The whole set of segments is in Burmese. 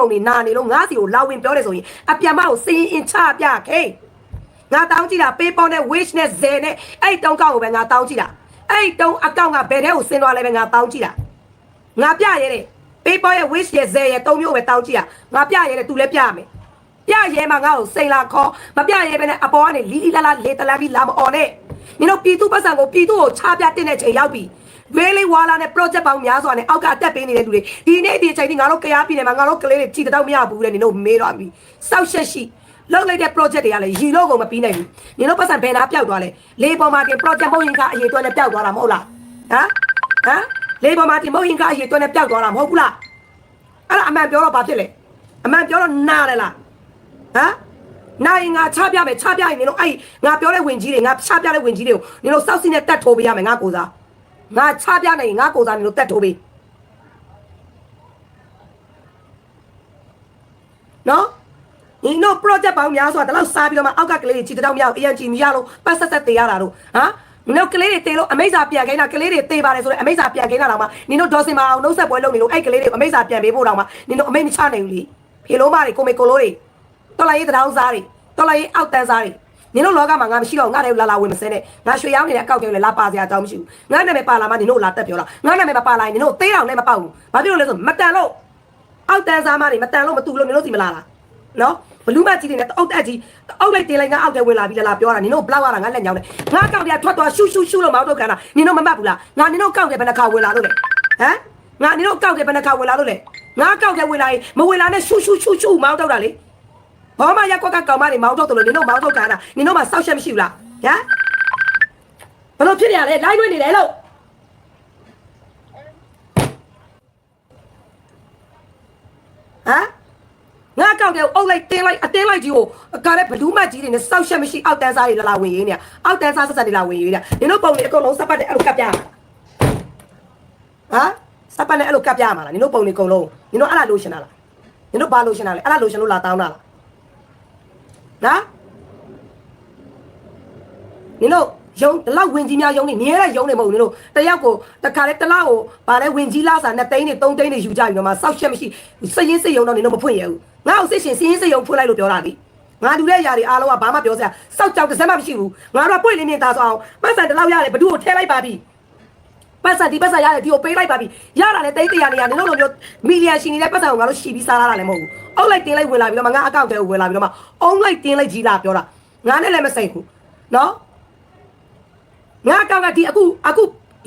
ပုံနေနာနေလို့ငါစီကိုလာဝင်ပြောတယ်ဆိုရင်အပြန်မကိုစင်းရင်ချပြခဲ့ငါတောင်းကြည့်တာ PayPal နဲ့ Wish နဲ့ Zelle နဲ့အဲ့တုံးကောက်ကိုပဲငါတောင်းကြည့်တာအဲ့တုံးအကောင့်ကဘယ်ထဲကိုဆင်းသွားလဲပဲငါတောင်းကြည့်တာငါပြရဲတယ် PayPal ရဲ့ Wish ရဲ့ Zelle ရဲ့တုံးမျိုးပဲတောင်းကြည့်တာငါပြရဲတယ် तू လည်းပြမယ်ပြရဲမှာငါ့ကိုစိန်လာခေါ်မပြရဲပဲနဲ့အပေါ်ကနေလီလီလာလာလေတလာပြီးလာမအော်နဲ့မင်းတို့ပြည်သူပတ်စံကိုပြည်သူကိုချပြတင်တဲ့ချိန်ရောက်ပြီ ဝေးလေးဝါလာနဲ့ project ပေါင်းများစွာနဲ့အောက်ကအတက်ပေးနေတဲ့လူတွေဒီနေ့ဒီအချိန်ဒီငါတို့ကြားပြည်နယ်မှာငါတို့ကလေးတွေကြည်တောက်မရဘူးတဲ့နင်တို့မေးတော့ပြီစောက်ရှက်ရှိလောက်လိုက်တဲ့ project တွေကလည်းရီလို့ကုန်မပြီးနိုင်ဘူးနင်တို့ပတ်စံဘယ်နာပျောက်သွားလဲလေပေါ်မှာတင် project မဟုတ်ရင်ကအရေးတွက်နဲ့ပျောက်သွားတာမဟုတ်လားဟမ်ဟမ်လေပေါ်မှာတင်မဟုတ်ရင်ကအရေးတွက်နဲ့ပျောက်သွားတာမဟုတ်ဘူးလားအဲ့ဒါအမှန်ပြောတော့ဘာဖြစ်လဲအမှန်ပြောတော့နားတယ်လားဟမ်နိုင်ငါချပြမယ်ချပြရင်နင်တို့အဲ့ငါပြောတဲ့ဝင်ကြီးတွေငါချပြတဲ့ဝင်ကြီးတွေကိုနင်တို့စောက်စီနဲ့တတ်ထိုးပေးရမယ်ငါကိုစား ငါချပြနိုင်ရင်ငါကိုစားနင်တို့တတ်ထိုးပေးနော်ဒီတော့ project ပေါင်းများစွာတလောက်စားပြီးတော့မှအောက်ကကလေးတွေချီတောက်မြောက် ANG မရလို့ပတ်ဆက်ဆက်တေးရတာတို့ဟမ်နင်တို့ကလေးတွေတေးလို့အမိစာပြန်ခိုင်းတာကလေးတွေတေးပါတယ်ဆိုတော့အမိစာပြန်ခိုင်းတာတော့မှနင်တို့ဒေါ်စင်မအောင်နှုတ်ဆက်ပွဲလုပ်နေလို့အဲ့ကလေးတွေအမိစာပြန်ပေးဖို့တော့မှနင်တို့အမိမချနိုင်ဘူးလေဖေလုံးမတွေကိုမေကိုလိုတွေတော်လိုက်ရေးတောင်းစားတွေတော်လိုက်ရေးအောက်တန်းစားတွေ နင်တို့လောကမှာငါမရှိတော့ငါလည်းလာလာဝင်မစဲနဲ့ငါရွှေရောင်းနေတဲ့အကောက်တွေလည်းလာပါစရာအကြောင်းမရှိဘူးငါနာမည်ပါလာမှနင်တို့လာတက်ပြောလားငါနာမည်မပါလာရင်နင်တို့သေးအောင်လည်းမပေါက်ဘူးဘာဖြစ်လို့လဲဆိုမတန်လို့အောက်တန်းစားမတွေမတန်လို့မတူလို့နင်တို့စီမလာလားနော်ဘလူးမကြီးတွေနဲ့အုတ်တက်ကြီးအုတ်လိုက်တင်လိုက်ငါအောက်ထဲဝင်လာပြီးလာပြောတာနင်တို့ဘလောက်ရတာငါလက်ညောင်းတယ်ငါကောက်တယ်ထွက်သွားရှူရှူရှူလို့မောက်တော့ခံတာနင်တို့မမှတ်ဘူးလားငါနင်တို့ကောက်တယ်ဘယ်နှခါဝင်လာလို့လဲဟမ်ငါနင်တို့ကောက်တယ်ဘယ်နှခါဝင်လာလို့လဲငါကောက်တယ်ဝင်လာရင်မဝင်လာနဲ့ရှူရှူရှူရှူမောက်တော့တာလေ ဘာမှရက်ကွက်ကကောင်မတွေမောက်တော့တယ်လို့နင်တို့မောက်တော့ခံတာနင်တို့မှစောက်ချက်မရှိဘူးလားဟမ်ဘလို့ဖြစ်ရလဲလိုက်လွှင့်နေတယ်လို့ဟမ်ငါကောက်တယ်အုပ်လိုက်တင်းလိုက်အတင်းလိုက်ကြီးကိုကားတဲ့ဘလူးမကြီးတွေနဲ့စောက်ချက်မရှိအောက်တန်းစားတွေလာလာဝင်ရေးနေအောက်တန်းစားဆက်ဆက်တွေလာဝင်ရေးနေနင်တို့ပုံတွေအကုန်လုံးစပတ်တဲ့အဲ့လိုကပ်ပြရမှာဟမ်စပတ်နဲ့အဲ့လိုကပ်ပြရမှာလားနင်တို့ပုံတွေအကုန်လုံးနင်တို့အဲ့လားလိုချင်တာလားနင်တို့ဘာလိုချင်တာလဲအဲ့လားလိုချင်လို့လာတောင်းတာလား နော်နင်တို့ယုံဒီလောက်ဝင်ကြီးများယုံနေမြဲတဲ့ယုံနေမဟုတ်ဘူးနင်တို့တယောက်ကိုတခါလေတစ်လောက်ကိုဗာလဲဝင်ကြီးလားစာနှစ်သိန်းနဲ့သုံးသိန်းနဲ့ယူကြပြီတော့မှစောက်ချက်မရှိစရင်စိတ်ယုံတော့နင်တို့မဖွင့်ရဘူးငါ့ကိုစိတ်ရှင်စရင်စိတ်ယုံဖွင့်လိုက်လို့ပြောတာလေငါလူတဲ့ຢာတွေအားလုံးကဘာမှပြောစရာစောက်ကြောက်တစ်စက်မှမရှိဘူးငါတို့ကပွင့်လင်းမြင်သားဆိုအောင်ပတ်စံတစ်လောက်ရတယ်ဘသူ့ကိုထဲလိုက်ပါပြီ ပတ်စံဒီပတ်စံရတယ်ဒီကိုပေးလိုက်ပါပြီရတာလေတိတ်တရာနေရနင်တို့လိုမျိုးမီလီယံရှင်နေတဲ့ပတ်စံကိုငါတို့ရှီပြီးစားလာတာလည်းမဟုတ်ဘူးအုတ်လိုက်တင်းလိုက်ဝင်လာပြီးတော့မှငါအကောင့်ထဲကိုဝင်လာပြီးတော့မှအုံလိုက်တင်းလိုက်ကြီးလာပြောတာငါနဲ့လည်းမစိတ်ဘူးနော်ငါအကောင့်ကဒီအခုအခု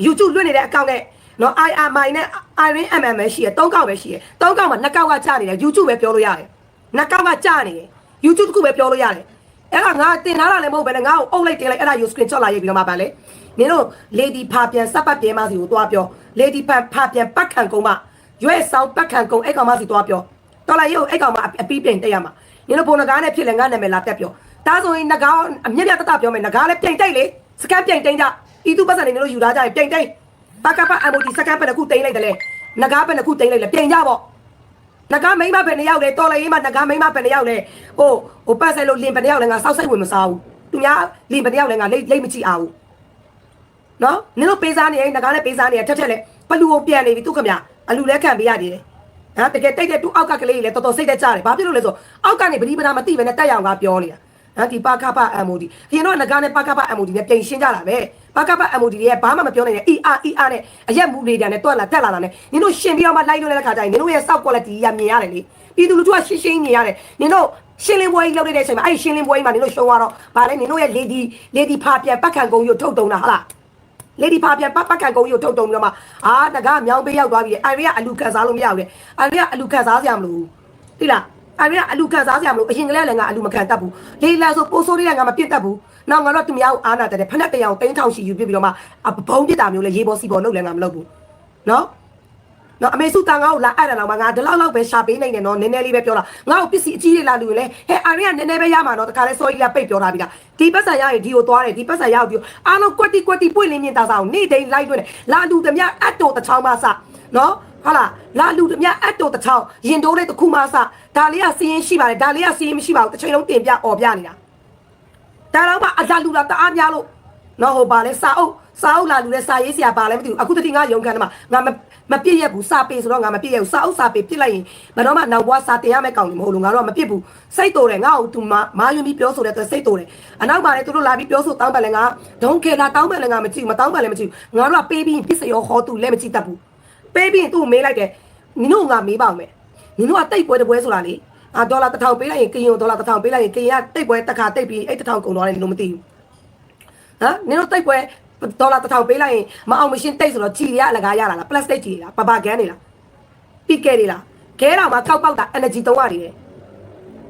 YouTube လွှင့်နေတဲ့အကောင့်နဲ့နော် IRMI နဲ့ Iron MM ပဲရှိရယ်၃ကောင့်ပဲရှိရယ်၃ကောင့်မှာနှစ်ကောက်ကကြာနေတယ် YouTube ပဲပြောလို့ရတယ်နှစ်ကောက်ကကြာနေတယ် YouTube တခုပဲပြောလို့ရတယ် အဲ့ဒါငါတင်ထားတာလည်းမဟုတ်ပဲနဲ့ငါ့ကိုအုပ်လိုက်တင်လိုက်အဲ့ဒါ you screenshot လာရေးပြီးတော့မှပါလေနင်တို့ lady ဖာပြန်စပ်ပတ်ပြန်မစီကိုတွားပြော lady ဖာဖာပြန်ပတ်ခံကုန်းမရွဲ့ဆောင်ပတ်ခံကုန်းအဲ့ကောင်မစီတွားပြောတော်လာရေးကိုအဲ့ကောင်မအပီးပြင်တက်ရမှာနင်တို့ဘုံနဂါးနဲ့ဖြစ်လဲငါနာမည်လာတက်ပြောဒါဆိုရင်နဂါးအမြက်ပြတတပြောမယ်နဂါးလည်းပြင်တိုက်လေစကန်ပြင်တိန်ကြဤသူပတ်စံနေလို့ယူထားကြရင်ပြင်တိန်ဘကပ MOD စကန်ပဲတစ်ခုတိန်လိုက်တယ်လေနဂါးပဲတစ်ခုတိန်လိုက်လေပြင်ကြပေါ့ နဂါးမိမပဲနှစ်ယောက်လေတော်လိုက်ရေးမှာနဂါးမိမပဲနှစ်ယောက်လေဟိုဟိုပတ်ဆက်လို့လင်ပဲနှစ်ယောက်လေငါစောက်စိတ်ဝင်မစားဘူးသူများလင်ပဲနှစ်ယောက်လေငါလိတ်လိတ်မကြည့်အောင်နော်နင်တို့ပေးစားနေရင်နဂါးလည်းပေးစားနေရထက်ထက်လေဘလူကိုပြန်နေပြီသူခမအလူလဲခံပေးရတယ်ဟာတကယ်တိတ်တဲ့သူအောက်ကကလေးလေတော်တော်စိတ်သက်ကြတယ်ဘာဖြစ်လို့လဲဆိုအောက်ကနေပရိပဒါမသိပဲနဲ့တက်ရအောင်ကပြောနေတာ နော်ဒီပါကပ MOD အရင်တော့ငကားနဲ့ပါကပ MOD နဲ့ပြင်ရှင်းကြတာပဲပါကပ MOD တွေကဘာမှမပြောနိုင်တဲ့ ER ER နဲ့အရက်မူလေးတွေနဲ့တွက်လာတက်လာတာနဲ့နင်တို့ရှင်းပြီးတော့မှလိုက်လို့တဲ့ခါကျရင်နင်တို့ရဲ့စောက် quality ကမြင်ရတယ်လေပြည်သူလူထုကရှင်းရှင်းမြင်ရတယ်နင်တို့ရှင်းလင်းပွဲကြီးလုပ်နေတဲ့အချိန်မှာအဲ့ဒီရှင်းလင်းပွဲကြီးမှာနင်တို့ရှုံးသွားတော့ဗာလဲနင်တို့ရဲ့ lady lady ဖာပြန်ပတ်ခံကုန်းရုပ်ထုတ်တုံးတာဟုတ်လား lady ဖာပြန်ပတ်ပတ်ခံကုန်းရုပ်ထုတ်တုံးပြီးတော့မှအာတကားမြောင်းပေးရောက်သွားပြီအိုင်ရီကအလူခံစားလို့မရဘူးလေအိုင်ရီကအလူခံစားစရာမလိုဘူးသိလား အိုင်ရီကအလူခံစားစရာမလိုအရင်ကလေးလည်းငါအလူမခံတတ်ဘူးလေလာဆိုပိုးဆိုးလေးကငါမပြစ်တတ်ဘူးနောက်ငါတော့သူများကိုအားနာတတ်တယ်ဖက်နဲ့တရောင်တင်းထောင်ရှိယူပြပြီးတော့မှဘုံပြစ်တာမျိုးလေရေပေါ်စီပေါ်လုပ်လည်းငါမလုပ်ဘူးနော်နော်အမေစုတန်ငါ့ကိုလာအဲ့တယ်တော့ငါဒီလောက်လောက်ပဲရှာပေးနိုင်တယ်နော်နည်းနည်းလေးပဲပြောတာငါ့ကိုပစ္စည်းအကြီးတွေလာလူရင်လေဟဲ့အာရီကနည်းနည်းပဲရမှာနော်တခါလဲစောကြီးကပိတ်ပြောတာပြီလားဒီပတ်စံရရင်ဒီကိုသွားတယ်ဒီပတ်စံရအောင်ဒီအားလုံးကွက်တီကွက်တီပွင့်လင်းမြင်တာဆောင်နေ့တိုင်းလိုက်လွှဲတယ်လာလူသမျှအတ်တော်တစ်ချောင်းမဆနော် ဟာလာလာလူသမျှအတ်တော်တစ်ချောင်းရင်တိုးလေးတစ်ခုမဆဒါလေးကစီးရင်ရှိပါတယ်ဒါလေးကစီးရင်မရှိပါဘူးတစ်ချိန်လုံးတင်ပြអော်ပြနေတာဒါတော့မှအလာလူတာတအားများလို့နော်ဟိုပါလဲစာအုပ်စာအုပ်လာလူလဲစာရေးဆရာပါလဲမသိဘူးအခုတတိငါရုံခံတယ်မှာငါမမပြည့်ရက်ဘူးစာပေဆိုတော့ငါမပြည့်ရက်ဘူးစာအုပ်စာပေပြစ်လိုက်ရင်ဘယ်တော့မှနောက်ဘွားစာတင်ရမယ့်ကောင်နေမဟုတ်လို့ငါတို့ကမပြစ်ဘူးစိတ်တိုတယ်ငါ့ကိုသူမမာယွန်းပြီးပြောဆိုတဲ့အတွက်စိတ်တိုတယ်အနောက်ပါလဲသူတို့လာပြီးပြောဆိုတောင်းပန်လဲငါဒုံခေလာတောင်းပန်လဲငါမကြည့်မတောင်းပန်လဲမကြည့်ငါတို့ကပေးပြီးပစ္စယောဟောသူလဲမကြည့်တတ်ဘူး ပေးပြီးသူ့မေးလိုက်တယ်နင်တို့ငါမေးပါမယ်နင်တို့ကတိတ်ပွဲတပွဲဆိုတာလေအာဒေါ်လာတစ်ထောင်ပေးလိုက်ရင်ကရင်ဒေါ်လာတစ်ထောင်ပေးလိုက်ရင်ကရင်ကတိတ်ပွဲတစ်ခါတိတ်ပြီးအဲ့တစ်ထောင်ကုန်သွားတယ်လို့မသိဘူးဟမ်နင်တို့တိတ်ပွဲဒေါ်လာတစ်ထောင်ပေးလိုက်ရင်မအောင်မရှင်းတိတ်ဆိုတော့ကြည်ရအလကားရတာလားပလတ်စတစ်ကြည်လားပပကန်နေလားပိကဲနေလားခဲတော်မှာကောက်ပေါက်တာ energy တုံးရနေတယ်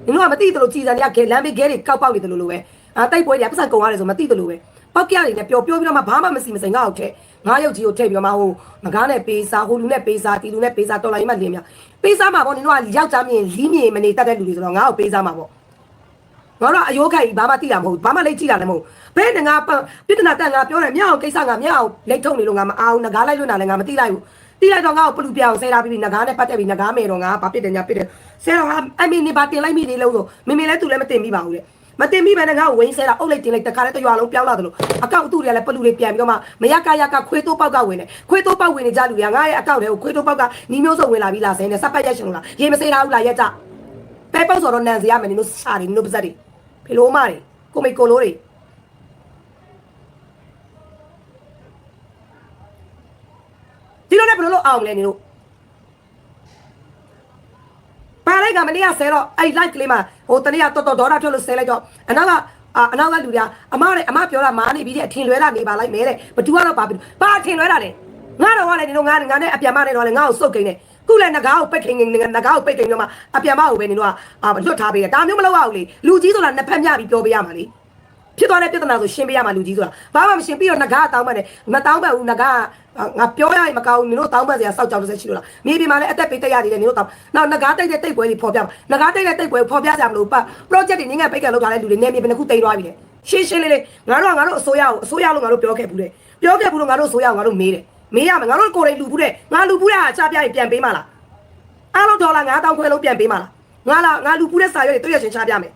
နင်တို့ကမသိသလိုကြည်စံတွေကခဲလမ်းဘေးခဲတွေကောက်ပေါက်နေတယ်လို့လိုပဲအာတိတ်ပွဲတွေကပတ်စံကုန်ရတယ်ဆိုမသိသလိုပဲ ပေါက်ကြရတယ်နဲ့ပျော်ပြောပြီးတော့မှဘာမှမစီမစိန်ငါ့ကိုထဲငါရုပ်ကြီးကိုထည့်ပြီးတော့မှဟိုငကားနဲ့ပေးစားဟိုလူနဲ့ပေးစားတီလူနဲ့ပေးစားတော်လိုင်းမှလင်းမြပေးစားမှာပေါ့နင်တို့ကယောက်ျားမြင်လီးမြင်မနေတတ်တဲ့လူတွေဆိုတော့ငါ့ကိုပေးစားမှာပေါ့ငါတို့အယိုးခိုင်ဘာမှသိတာမဟုတ်ဘာမှလိတ်ကြည့်တာလည်းမဟုတ်ဘယ်နဲ့ငါပြဿနာတက်ငါပြောတယ်မြောက်ကိစ္စငါမြောက်လိတ်ထုံနေလို့ငါမအောင်ငကားလိုက်လို့နာလည်းငါမသိလိုက်ဘူးတိလိုက်တော့ငါ့ကိုပလူပြအောင်ဆဲထားပြီးငကားနဲ့ပတ်သက်ပြီးငကားမယ်တော့ငါဘာဖြစ်တယ်ညာဖြစ်တယ်ဆဲတော့ငါအမင်းနေပါတင်လိုက်မိသေးလို့ဆိုမမေလည်းသူလည်းမတင်မိပါဘူးလေ မတင်မိပဲနဲ့ငါ့ကိုဝင်းဆဲတာအုတ်လိုက်တင်လိုက်တခါလည်းတရွာလုံးပြောင်းလာတယ်လို့အကောက်သူ့တွေကလည်းပလူတွေပြန်ပြီးတော့မှမရကရကခွေးတိုးပေါက်ကဝင်တယ်ခွေးတိုးပေါက်ဝင်နေကြလူတွေကငါရဲ့အကောက်တွေကိုခွေးတိုးပေါက်ကနီးမျိုးစုံဝင်လာပြီးလာဆဲနေစပ်ပတ်ရက်ရှင်လို့လားရေမစေးထားဘူးလားရက်ကြပဲပေါက်ဆိုတော့နန်စီရမယ်နင်တို့စားတယ်နင်တို့ပါဇက်တွေဖေလိုမတွေကိုမိကိုလိုတွေဒီလိုနဲ့ဘယ်လိုလုပ်အောင်လဲနေတို့ ပါလိုက်ကမနေ့ကဆဲတော့အဲ့ live ကလေးမှာဟိုတနေ့ကတော်တော်ဒေါ်တာထွက်လို့ဆဲလိုက်တော့အနောက်ကအာအနောက်ကလူတွေကအမနဲ့အမပြောတာမားနေပြီးတဲ့အထင်လွဲတာနေပါလိုက်မဲတဲ့ဘသူကတော့ပါပြီပါအထင်လွဲတာတယ်ငါတော့ကလည်းဒီလိုငါငါနဲ့အပြန်မနဲ့တော့လေငါ့ကိုစုတ်ကိန်းနေခုလည်းငကားကိုပိတ်ခိန်ငငကားကိုပိတ်ခိန်တော့မှအပြန်မကိုပဲနေတော့အာလွတ်ထားပေးတယ်ဒါမျိုးမလုပ်ရဘူးလေလူကြီးဆိုတာနှစ်ဖက်မြပြီးပြောပေးရမှာလေဖြစ်သွားတဲ့ပြဿနာဆိုရှင်းပေးရမှာလူကြီးဆိုတာဘာမှမရှင်းပြီးတော့ငကားတောင်းမှန်းတယ်မတောင်းမှန်းဘူးငကား ငါပြောရရင်မကောင်းဘူးနင်တို့တောင်းမှန်းစရာစောက်ကြောင်တစ်ဆက်ရှိလို့လားမြေပြင်မှာလည်းအသက်ပေးတက်ရသေးတယ်နင်တို့တောင်းနောက်ငကားတိတ်တဲ့တိတ်ပွဲတွေပေါ်ပြမှာငကားတိတ်တဲ့တိတ်ပွဲဖော်ပြကြမလို့ပါ project တွေနင်းငယ်ပိတ်ကလောက်ထားတဲ့လူတွေနေမြေဘယ်နှခုတိတ်သွားပြီလေရှင်းရှင်းလေးလေးငါတို့ကငါတို့အစိုးရကိုအစိုးရလို့ငါတို့ပြောခဲ့ဘူးလေပြောခဲ့ဘူးလို့ငါတို့အစိုးရကိုငါတို့မေးတယ်မေးရမယ်ငါတို့ကိုယ်တိုင်လူဘူးတဲ့ငါလူဘူးတဲ့ဟာချပြရင်ပြန်ပေးမလားအားလုံးဒေါ်လာ9000ခွဲလုံးပြန်ပေးမှာလားငါလာငါလူပူးတဲ့စာရွက်တွေတွေ့ရချင်းချပြမယ်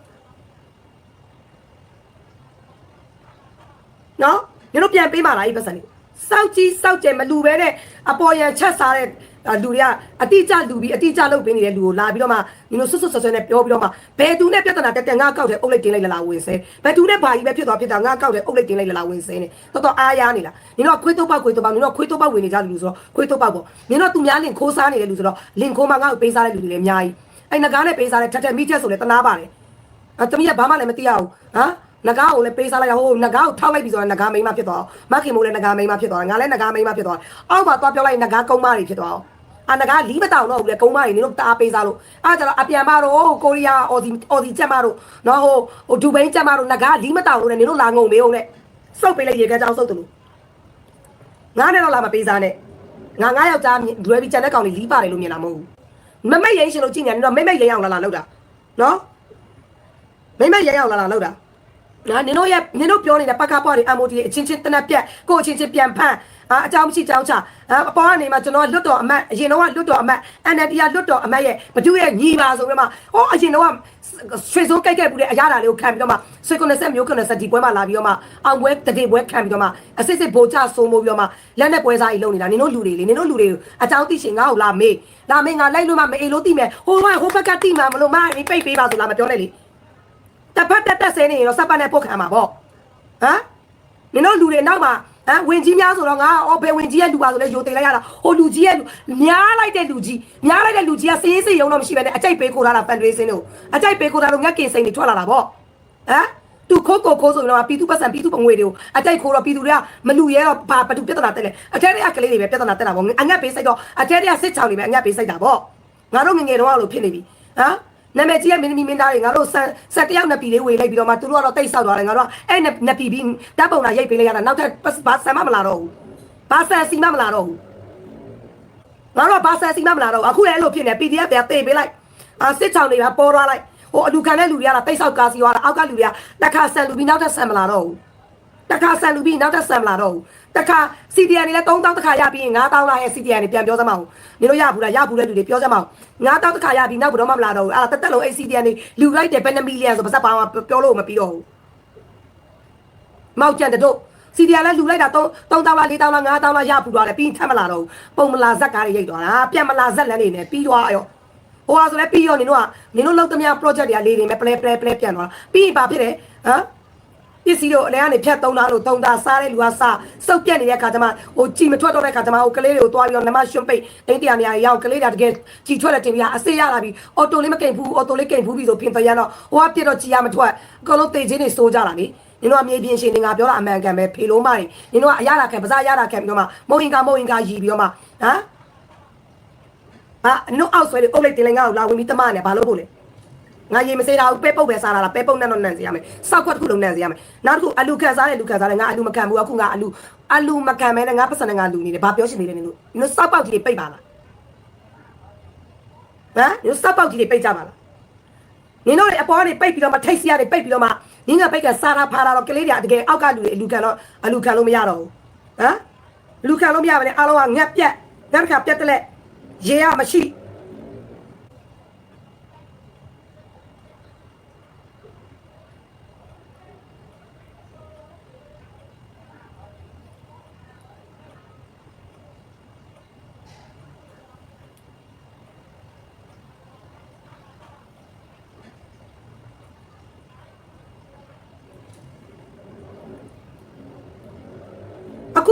နော်ညတို့ပြန်ပေးမှာလားဒီပတ်စံလေး စောက်ကြီးစောက်ကျဲမလူပဲနဲ့အပေါ်ရန်ချက်စားတဲ့လူတွေကအတိအကျလူပြီးအတိအကျလုပ်ပေးနေတဲ့လူကိုလာပြီးတော့မှညီတို့ဆွတ်ဆွတ်ဆွတ်ဆွတ်နဲ့ပြောပြီးတော့မှဘယ်သူနဲ့ပြဿနာတက်တက်ငါကောက်တယ်အုပ်လိုက်တင်လိုက်လာလာဝင်စဲဘယ်သူနဲ့ဘာကြီးပဲဖြစ်သွားဖြစ်တာငါကောက်တယ်အုပ်လိုက်တင်လိုက်လာလာဝင်စဲနေတော်တော်အားရနေလားညီတို့ကခွေးတော့ပောက်ခွေးတော့ပောက်ညီတို့ကခွေးတော့ပောက်ဝင်နေကြလူဆိုတော့ခွေးတော့ပောက်ပေါ့ညီတို့ကသူများလင်ခိုးစားနေတဲ့လူဆိုတော့လင်ခိုးမှငါ့ကိုပေးစားတဲ့လူတွေလည်းအများကြီးအဲ့ငကားနဲ့ပေးစားတဲ့ထက်ထက်မိချက်ဆိုလည်းတနာပါတယ်အဲတမီးကဘာမှလည်းမသိရဘူးဟမ် နဂါကိုလည်းပေးစားလိုက်ဟိုနဂါကိုထောက်လိုက်ပြီဆိုတော့နဂါမိန်းမဖြစ်သွားမခင်မိုးလည်းနဂါမိန်းမဖြစ်သွားငါလည်းနဂါမိန်းမဖြစ်သွားအောက်မှာသွားပြောလိုက်နဂါကုန်းမတွေဖြစ်သွားအာနဂါလီးမတောင်တော့ဘူးလေကုန်းမတွေနင်တို့တအားပေးစားလို့အားကြတော့အပြန်မတော့ကိုရီးယားအော်ဒီအော်ဒီချက်မတို့နော်ဟိုဟိုဒူဘိန်းချက်မတို့နဂါလီးမတောင်လို့လည်းနင်တို့လာငုံမေးအောင်နဲ့စုပ်ပေးလိုက်ရေခဲကြောင်စုပ်တယ်လို့ငါနဲ့တော့လာမပေးစားနဲ့ငါငါယောက်ျားလွယ်ပြီးကြံတဲ့ကောင်လေးလီးပါတယ်လို့မြင်တာမဟုတ်ဘူးမမိတ်ရင်ရှင်လို့ကြည့်နေတယ်တော့မိတ်မိတ်ရင်အောင်လာလာလောက်တာနော်မိတ်မိတ်ရင်အောင်လာလာလောက်တာ နော်နင်တို့ရဲ့နင်တို့ပြောနေတဲ့ပကပွားတွေ MOD တွေအချင်းချင်းတနက်ပြက်ကိုအချင်းချင်းပြန်ဖန်အာအကြောင်းမရှိကြောင်းချအာအပေါ်ကနေမှကျွန်တော်လွတ်တော်အမတ်အရင်တော့လွတ်တော်အမတ် NLD ကလွတ်တော်အမတ်ရဲ့ဘဒုရဲ့ညီပါဆိုပြီးမှဟောအရင်တော့ဆွေစိုးကြိုက်ခဲ့ဘူးတဲ့အရာဓာလေးကိုခံပြီးတော့မှဆွေကုနဆက်မျိုးကုနဆက်ဒီပွဲမှာလာပြီးတော့မှအောင်ပွဲတတိပွဲခံပြီးတော့မှအစစ်စစ်ဗိုလ်ချဆိုးမိုးပြီးတော့မှလက်နဲ့ပွဲစားကြီးလုပ်နေတာနင်တို့လူတွေလေနင်တို့လူတွေကိုအကြောင်းသိရှင်ငါ့ကိုလာမေးလာမေးငါလိုက်လို့မှမအေးလို့သိမယ်ဟိုကဟိုဘက်ကသိမှာမလို့မပိတ်ပေးပါဆိုလာမပြောနဲ့လေ တစ်ဖက်တက်တက်ဆဲနေရင်တော့စပ်ပတ်နဲ့ပုတ်ခံမှာပေါ့ဟမ်နင်တို့လူတွေနောက်မှာဟမ်ဝင်ကြီးများဆိုတော့ငါအော်ဘယ်ဝင်ကြီးရဲ့လူပါဆိုလဲယိုသိလိုက်ရတာဟိုလူကြီးရဲ့လူများလိုက်တဲ့လူကြီးများလိုက်တဲ့လူကြီးကစေးစေးရုံတော့မရှိဘဲနဲ့အကြိုက်ပေးခိုးထားတာဖန်တွေးစင်းလို့အကြိုက်ပေးခိုးထားလို့ငက်ကင်စိန်တွေထွက်လာတာပေါ့ဟမ်သူခိုးကိုခိုးဆိုရင်တော့ပြည်သူပတ်စံပြည်သူပငွေတွေကိုအကြိုက်ခိုးတော့ပြည်သူတွေကမလူရဲတော့ဘာဘသူပြဿနာတက်လဲအထက်တွေကကလေးတွေပဲပြဿနာတက်တာပေါ့အငတ်ပေးစိတ်တော့အထက်တွေကစစ်ချောင်းတွေပဲအငတ်ပေးစိတ်တာပေါ့ငါတို့ငငယ်တော့အဲ့လိုဖြစ်နေပြီဟမ် နာမည်ကြီးရဲ့မင်းသမီးမင်းသားတွေငါတို့ဆက်ဆက်တယောက်နှစ်ပီလေးဝေလိုက်ပြီးတော့မှသူတို့ကတော့တိတ်ဆောက်သွားတယ်ငါတို့ကအဲ့နှစ်ပီပြီးဓာတ်ပုံလာရိုက်ပေးလိုက်ရတာနောက်ထပ်ဘာဆန်မမလာတော့ဘူးဘာဆန်စီမမလာတော့ဘူးငါတို့ကဘာဆန်စီမမလာတော့ဘူးအခုလည်းအဲ့လိုဖြစ်နေ PDF တွေကတေးပေးလိုက်အာစစ်ချောင်းတွေကပေါ်သွားလိုက်ဟိုအလူခံတဲ့လူတွေကတိတ်ဆောက်ကာစီသွားတာအောက်ကလူတွေကတစ်ခါဆန်လူပြီးနောက်ထပ်ဆန်မလာတော့ဘူးတစ်ခါဆန်လူပြီးနောက်ထပ်ဆန်မလာတော့ဘူး တစ်ခါ CDN တွေလည်း3000တစ်ခါရပြီးရင်9000လာရဲ့ CDN တွေပြန်ပြောစမ်းမအောင်နေလို့ရဘူးလားရဘူးတဲ့လူတွေပြောစမ်းမအောင်9000တစ်ခါရပြီးနောက်ဘယ်တော့မှမလာတော့ဘူးအဲ့ဒါတက်တက်လုံး CDN တွေလူလိုက်တယ်ဘယ်နှမီလီယံဆိုပါစပ်ပါမှာပြောလို့မပြီးတော့ဘူးမောက်ကြံတဲ့တို့စီဒီယာလည်းလူလိုက်တာ3 3000လား4000လား5000လားရပူသွားတယ်ပြီးထပ်မလာတော့ဘူးပုံမလာဇက်ကားတွေရိတ်သွားတာပြန်မလာဇက်လန်းနေနဲ့ပြီးသွားရောဟိုဟာဆိုလည်းပြီးရောနင်တို့ကနင်တို့လောက်သမျှ project တွေကလေးတွေနဲ့ပလဲပလဲပလဲပြန်သွားတာပြီးရင်ဘာဖြစ်လဲဟမ် ပစ္စည်းတို့အနေကနေဖြတ်သုံးတာလို့သုံးတာစားတဲ့လူကစားစုပ်ပြက်နေတဲ့ခါကျမှဟိုကြည်မထွက်တော့တဲ့ခါကျမှဟိုကလေးတွေကိုတွားပြီးတော့နမရွှွန့်ပိတ်တိတ်တရားများရောက်ကလေးတွေကတကယ်ကြည်ထွက်တဲ့တင်ပြအစေးရလာပြီအော်တိုလေးမကိန်ဘူးအော်တိုလေးကိန်ဘူးပြီဆိုပြင်ပရမ်းတော့ဟိုကပြက်တော့ကြည်ရမထွက်အကုန်လုံးတေချင်းတွေစိုးကြတာလေနင်တို့အမြေပြင်ရှင်တွေငါပြောတာအမှန်ကန်ပဲဖေလို့မတွေနင်တို့ကအရသာခံပစားရတာခံပြီးတော့မှမုံရင်ကမုံရင်ကရီပြီးတော့မှဟမ်ဟာနင်တို့အောက်ဆွဲလေးအုပ်လိုက်တင်လိုက်ငါ့ကိုလာဝင်ပြီးတမနဲ့ဘာလို့ဖို့လဲ ငါရေမစေးတာဘူးပဲပုတ်ပဲစားတာလားပဲပုတ်နဲ့တော့နန့်စီရမယ်စောက်ခွက်တစ်ခုလုံးနန့်စီရမယ်နောက်တစ်ခုအလူခံစားတယ်လူခံစားတယ်ငါအလူမခံဘူးအခုငါအလူအလူမခံမဲနဲ့ငါပတ်စံနဲ့ငါလူနေတယ်ဘာပြောရှင်နေလဲနင်တို့နင်တို့စောက်ပေါက်ကြီးတွေပိတ်ပါလားဟမ်နင်တို့စောက်ပေါက်ကြီးတွေပိတ်ကြပါလားနင်တို့တွေအပေါ်ကနေပိတ်ပြီးတော့မှထိတ်စီရတယ်ပိတ်ပြီးတော့မှနင်းကပိတ်ကစားတာဖာတာတော့ကလေးတွေကတကယ်အောက်ကလူတွေအလူခံတော့အလူခံလို့မရတော့ဘူးဟမ်လူခံလို့မရပါနဲ့အားလုံးကငက်ပြက်ငက်ခါပြက်တက်လက်ရေရမရှိ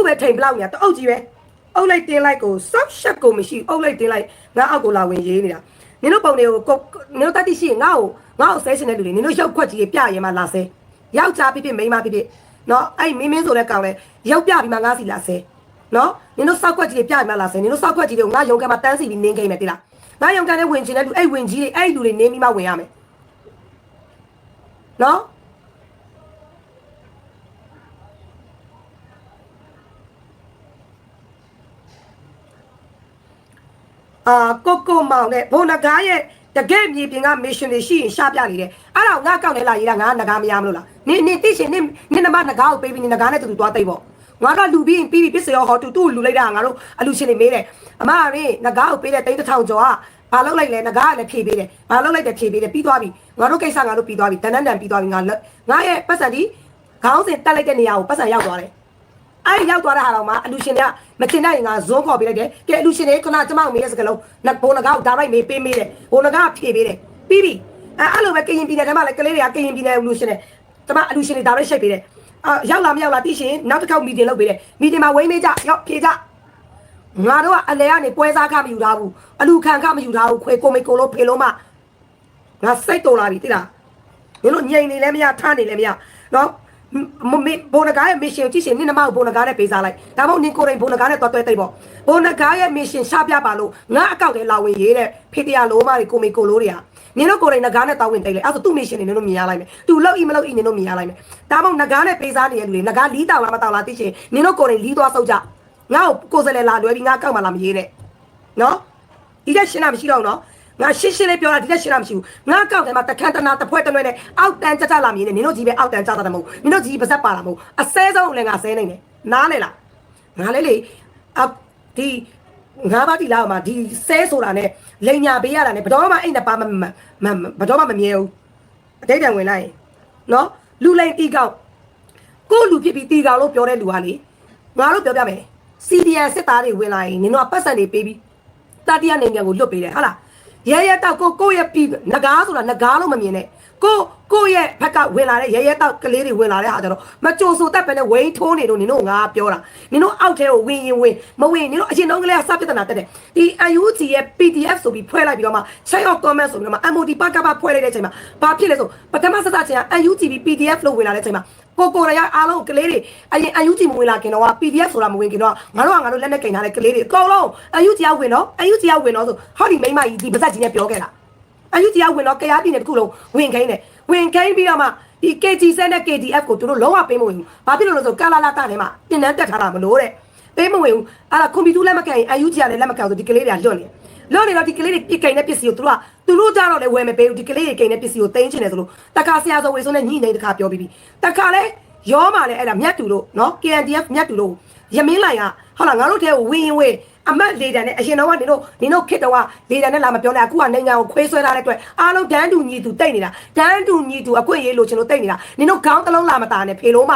ပဲထိန်ဘလောက်ညာတအုပ်ကြီးပဲအုပ်လိုက်တင်းလိုက်ကိုစောက်ရှက်ကိုမရှိအုပ်လိုက်တင်းလိုက်ငါအောက်ကိုလာဝင်ရေးနေတာနင်တို့ပုံတွေကိုကိုနင်တို့တတိရှိရင်ငါ့ကိုငါ့ကိုဆဲရှင်တဲ့လူတွေနင်တို့ရောက်ခွက်ကြီးပြရဲမှလာဆဲယောက်ျားဖြစ်ဖြစ်မိန်းမဖြစ်ဖြစ်နော်အဲ့မင်းမင်းဆိုတဲ့ကောင်လဲရောက်ပြပြီးမှငါစီလာဆဲနော်နင်တို့စောက်ခွက်ကြီးပြပြီးမှလာဆဲနင်တို့စောက်ခွက်ကြီးတွေကိုငါရုံကမှတန်းစီပြီးနင်းခိမ့်မယ်တိလားငါရုံကန်နဲ့ဝင်ချင်တဲ့လူအဲ့ဝင်ကြီးတွေအဲ့လူတွေနင်းပြီးမှဝင်ရမယ်နော် အာကိုကိုမောင်နဲ့ဘုံနဂါရဲ့တကယ်မြေပြင်ကမစ်ရှင်တွေရှိရင်ရှားပြနေတယ်အဲ့ဒါကိုငါကောက်နေလာရေးတာငါနဂါမရမလို့လားနင်နင်သိရှင်နင်နင်နမနဂါကိုပေးပြီးနင်နဂါနဲ့တူတူသွားသိပ်ပေါ့ငါကလူပြီးရင်ပြီးပြီးပစ္စယောဟောတူတူလူလိုက်တာငါတို့အလူရှင်တွေမေးတယ်အမရေနဂါကိုပေးတဲ့တိန်းတစ်ထောင်ကျော်ကဘာလုပ်လိုက်လဲငကားကလည်းဖြေပေးတယ်ဘာလုပ်လိုက်တယ်ဖြေပေးတယ်ပြီးသွားပြီငါတို့ကိစ္စငါတို့ပြီးသွားပြီတန်တန်တန်ပြီးသွားပြီငါလက်ငါရဲ့ပတ်စံဒီခေါင်းစဉ်တက်လိုက်တဲ့နေရာကိုပတ်စံရောက်သွားတယ် အဲ့ဒီရောက်သွားတဲ့ဟာတော့မှအလူရှင်တွေကမတင်နိုင်ရင်ငါဇွန်းခေါ်ပေးလိုက်တယ်ကဲအလူရှင်တွေခုနကျမကိုမေးတဲ့စကားလုံးနဘိုးနဂါကိုဒါလိုက်မေးပေးမေးတယ်ဘိုးနဂါဖြေပေးတယ်ပြီးပြီအဲ့အဲ့လိုပဲကရင်ပြည်နယ်ထဲမှာလည်းကလေးတွေကကရင်ပြည်နယ်အလူရှင်တွေကျမအလူရှင်တွေဒါလိုက်ရှိတ်ပေးတယ်အာရောက်လာမရောက်လာသိရှင်နောက်တစ်ခေါက်မီတင်လုပ်ပေးတယ်မီတင်မှာဝိမ့်မေးကြရောက်ဖြေကြငါတို့ကအလဲကနေပွဲစားခမယူထားဘူးအလူခံခမယူထားဘူးခွေကိုမေကိုလို့ဖေလို့မငါစိတ်တော်လာပြီတိလားမင်းတို့ညင်နေလဲမရထားနေလဲမရနော် မမေဘုံနဂါရဲ့မစ်ရှင်ကြည့်ရှင်နင်းနမကိုဘုံနဂါနဲ့ပေးစားလိုက်ဒါမှမဟုတ်နင်ကိုယ်တိုင်ဘုံနဂါနဲ့တွားတွဲတိတ်ပေါ့ဘုံနဂါရဲ့မစ်ရှင်ရှားပြပါလို့ငါအကောက်ထဲလာဝင်ရေးတဲ့ဖေတရာလုံးမတွေကိုမေကိုလို့တွေကနင်တို့ကိုယ်တိုင်နဂါနဲ့တောင်းဝင်တိတ်လေအဲ့ဒါဆိုသူ့မစ်ရှင်နေနင်တို့မြင်ရလိုက်မယ်သူလောက်ဤမလောက်ဤနင်တို့မြင်ရလိုက်မယ်ဒါမှမဟုတ်နဂါနဲ့ပေးစားနေတဲ့လူတွေနဂါလီးတောင်လားမတောင်လားသိရှင်နင်တို့ကိုယ်တိုင်လီးသွားဆုပ်ကြငါ့ကိုကိုယ်စလဲလာလွယ်ပြီးငါကောက်မှလာမရေးနဲ့နော်ဒီကရှင်းတာမရှိတော့ဘူးနော် ငါရှင်းရှင်းလေးပြောတာဒီကရှင်းတာမရှိဘူးငါကောက်တယ်မှာတခန့်တနာတစ်ဖွဲ့တစ်နွဲနဲ့အောက်တန်းကြကြလာမင်းနဲ့နင်တို့ကြီးပဲအောက်တန်းကြတာမဟုတ်နင်တို့ကြီးပါဇက်ပါလာမဟုတ်အစဲဆုံးလည်းငါဆဲနိုင်တယ်နားလေလားငါလေးလေအဒီငါးပါးတီလာမှာဒီဆဲဆိုတာနဲ့လိန်ညာပေးရတာနဲ့ဘတော်မှအိတ်နဲ့ပါမမဘတော်မှမမြဲဘူးအတိတ်တံဝင်လိုက်နော်လူလိန်တီကောက်ကိုလူဖြစ်ပြီးတီကောင်လို့ပြောတဲ့လူကလေငါတို့ပြောပြမယ် CDN စစ်သားတွေဝင်လာရင်နင်တို့ကပတ်စံတွေပေးပြီးတတိယနိုင်ငံကိုလွတ်ပေးတယ်ဟုတ်လား ရဲရဲတောက်ကိုကိုရဲ့ပြီးငကားဆိုတာငကားလို့မမြင်နဲ့ ကိုကိုရဲ့ဘက်ကဝင်လာတဲ့ရဲရဲတောက်ကလေးတွေဝင်လာတဲ့ဟာကြတော့မကြိုဆိုတတ်ပဲနဲ့ဝိန်းထိုးနေလို့နင်တို့ငါပြောတာနင်တို့အောက်ထဲကိုဝင်ရင်ဝင်မဝင်နင်တို့အရင်တုန်းကလေးကစပြဿနာတက်တယ်ဒီ UNG ရဲ့ PDF ဆိုပြီးဖွဲ့လိုက်ပြီးတော့မှ check out comment ဆိုပြီးတော့မှ MOD ပကပဖွဲ့လိုက်တဲ့အချိန်မှာဘာဖြစ်လဲဆိုပထမစစချင်းက UNG PDF လို့ဝင်လာတဲ့အချိန်မှာကိုကိုရရအားလုံးကလေးတွေအရင် UNG မဝင်လာခင်တော့ PDF ဆိုတာမဝင်ခင်တော့ငါတို့ကငါတို့လက်နဲ့ကင်ထားတဲ့ကလေးတွေအကုန်လုံး UNG ရောက်ဝင်တော့ UNG ရောက်ဝင်တော့ဆိုဟောဒီမိမကြီးဒီပါဇက်ကြီးနဲ့ပြောခဲ့တာ အယူတရားဝင်တော့ကြရားပြည်နယ်တစ်ခုလုံးဝင်ခိုင်းတယ်ဝင်ခိုင်းပြီးတော့မှဒီ KG7 နဲ့ KDF ကိုသူတို့လုံးဝပေးမဝင်ဘူးဘာဖြစ်လို့လဲဆိုကာလာလာတာထဲမှာတင်တန်းတက်ထားတာမလို့တဲ့ပေးမဝင်ဘူးအဲ့ဒါကွန်ပျူတာလက်မကန်ရင်အယူတရားလည်းလက်မကန်ဆိုဒီကလေးတွေကလွတ်နေလွတ်နေတော့ဒီကလေးတွေပြစ်ကိန်တဲ့ပစ္စည်းကိုသူတို့ကသူတို့ကြတော့လည်းဝယ်မပေးဘူးဒီကလေးတွေကိန်တဲ့ပစ္စည်းကိုတင်းချင်တယ်ဆိုလို့တခါဆရာစောဝေဆိုနဲ့ညှိနေတခါပြောပြီးပြီတခါလဲရောမှလည်းအဲ့ဒါမြတ်တူလို့နော် KNDF မြတ်တူလို့ရမင်းလိုက်ဟာဟုတ်လားငါတို့ထဲကိုဝင်းရင်ဝင်း အမတ်လေတံနဲ့အရင်တော့ကနင်တို့နင်တို့ခစ်တော့ကလေတံနဲ့လာမပြောနဲ့အခုကနိုင်ငံကိုခွေးဆွဲထားတဲ့အတွက်အားလုံးဒန်းတူညီတူတိတ်နေတာဒန်းတူညီတူအခွင့်ရေးလို့ကျွန်တော်တိတ်နေတာနင်တို့ခေါင်းတစ်လုံးလာမတာနဲ့ဖေလို့မ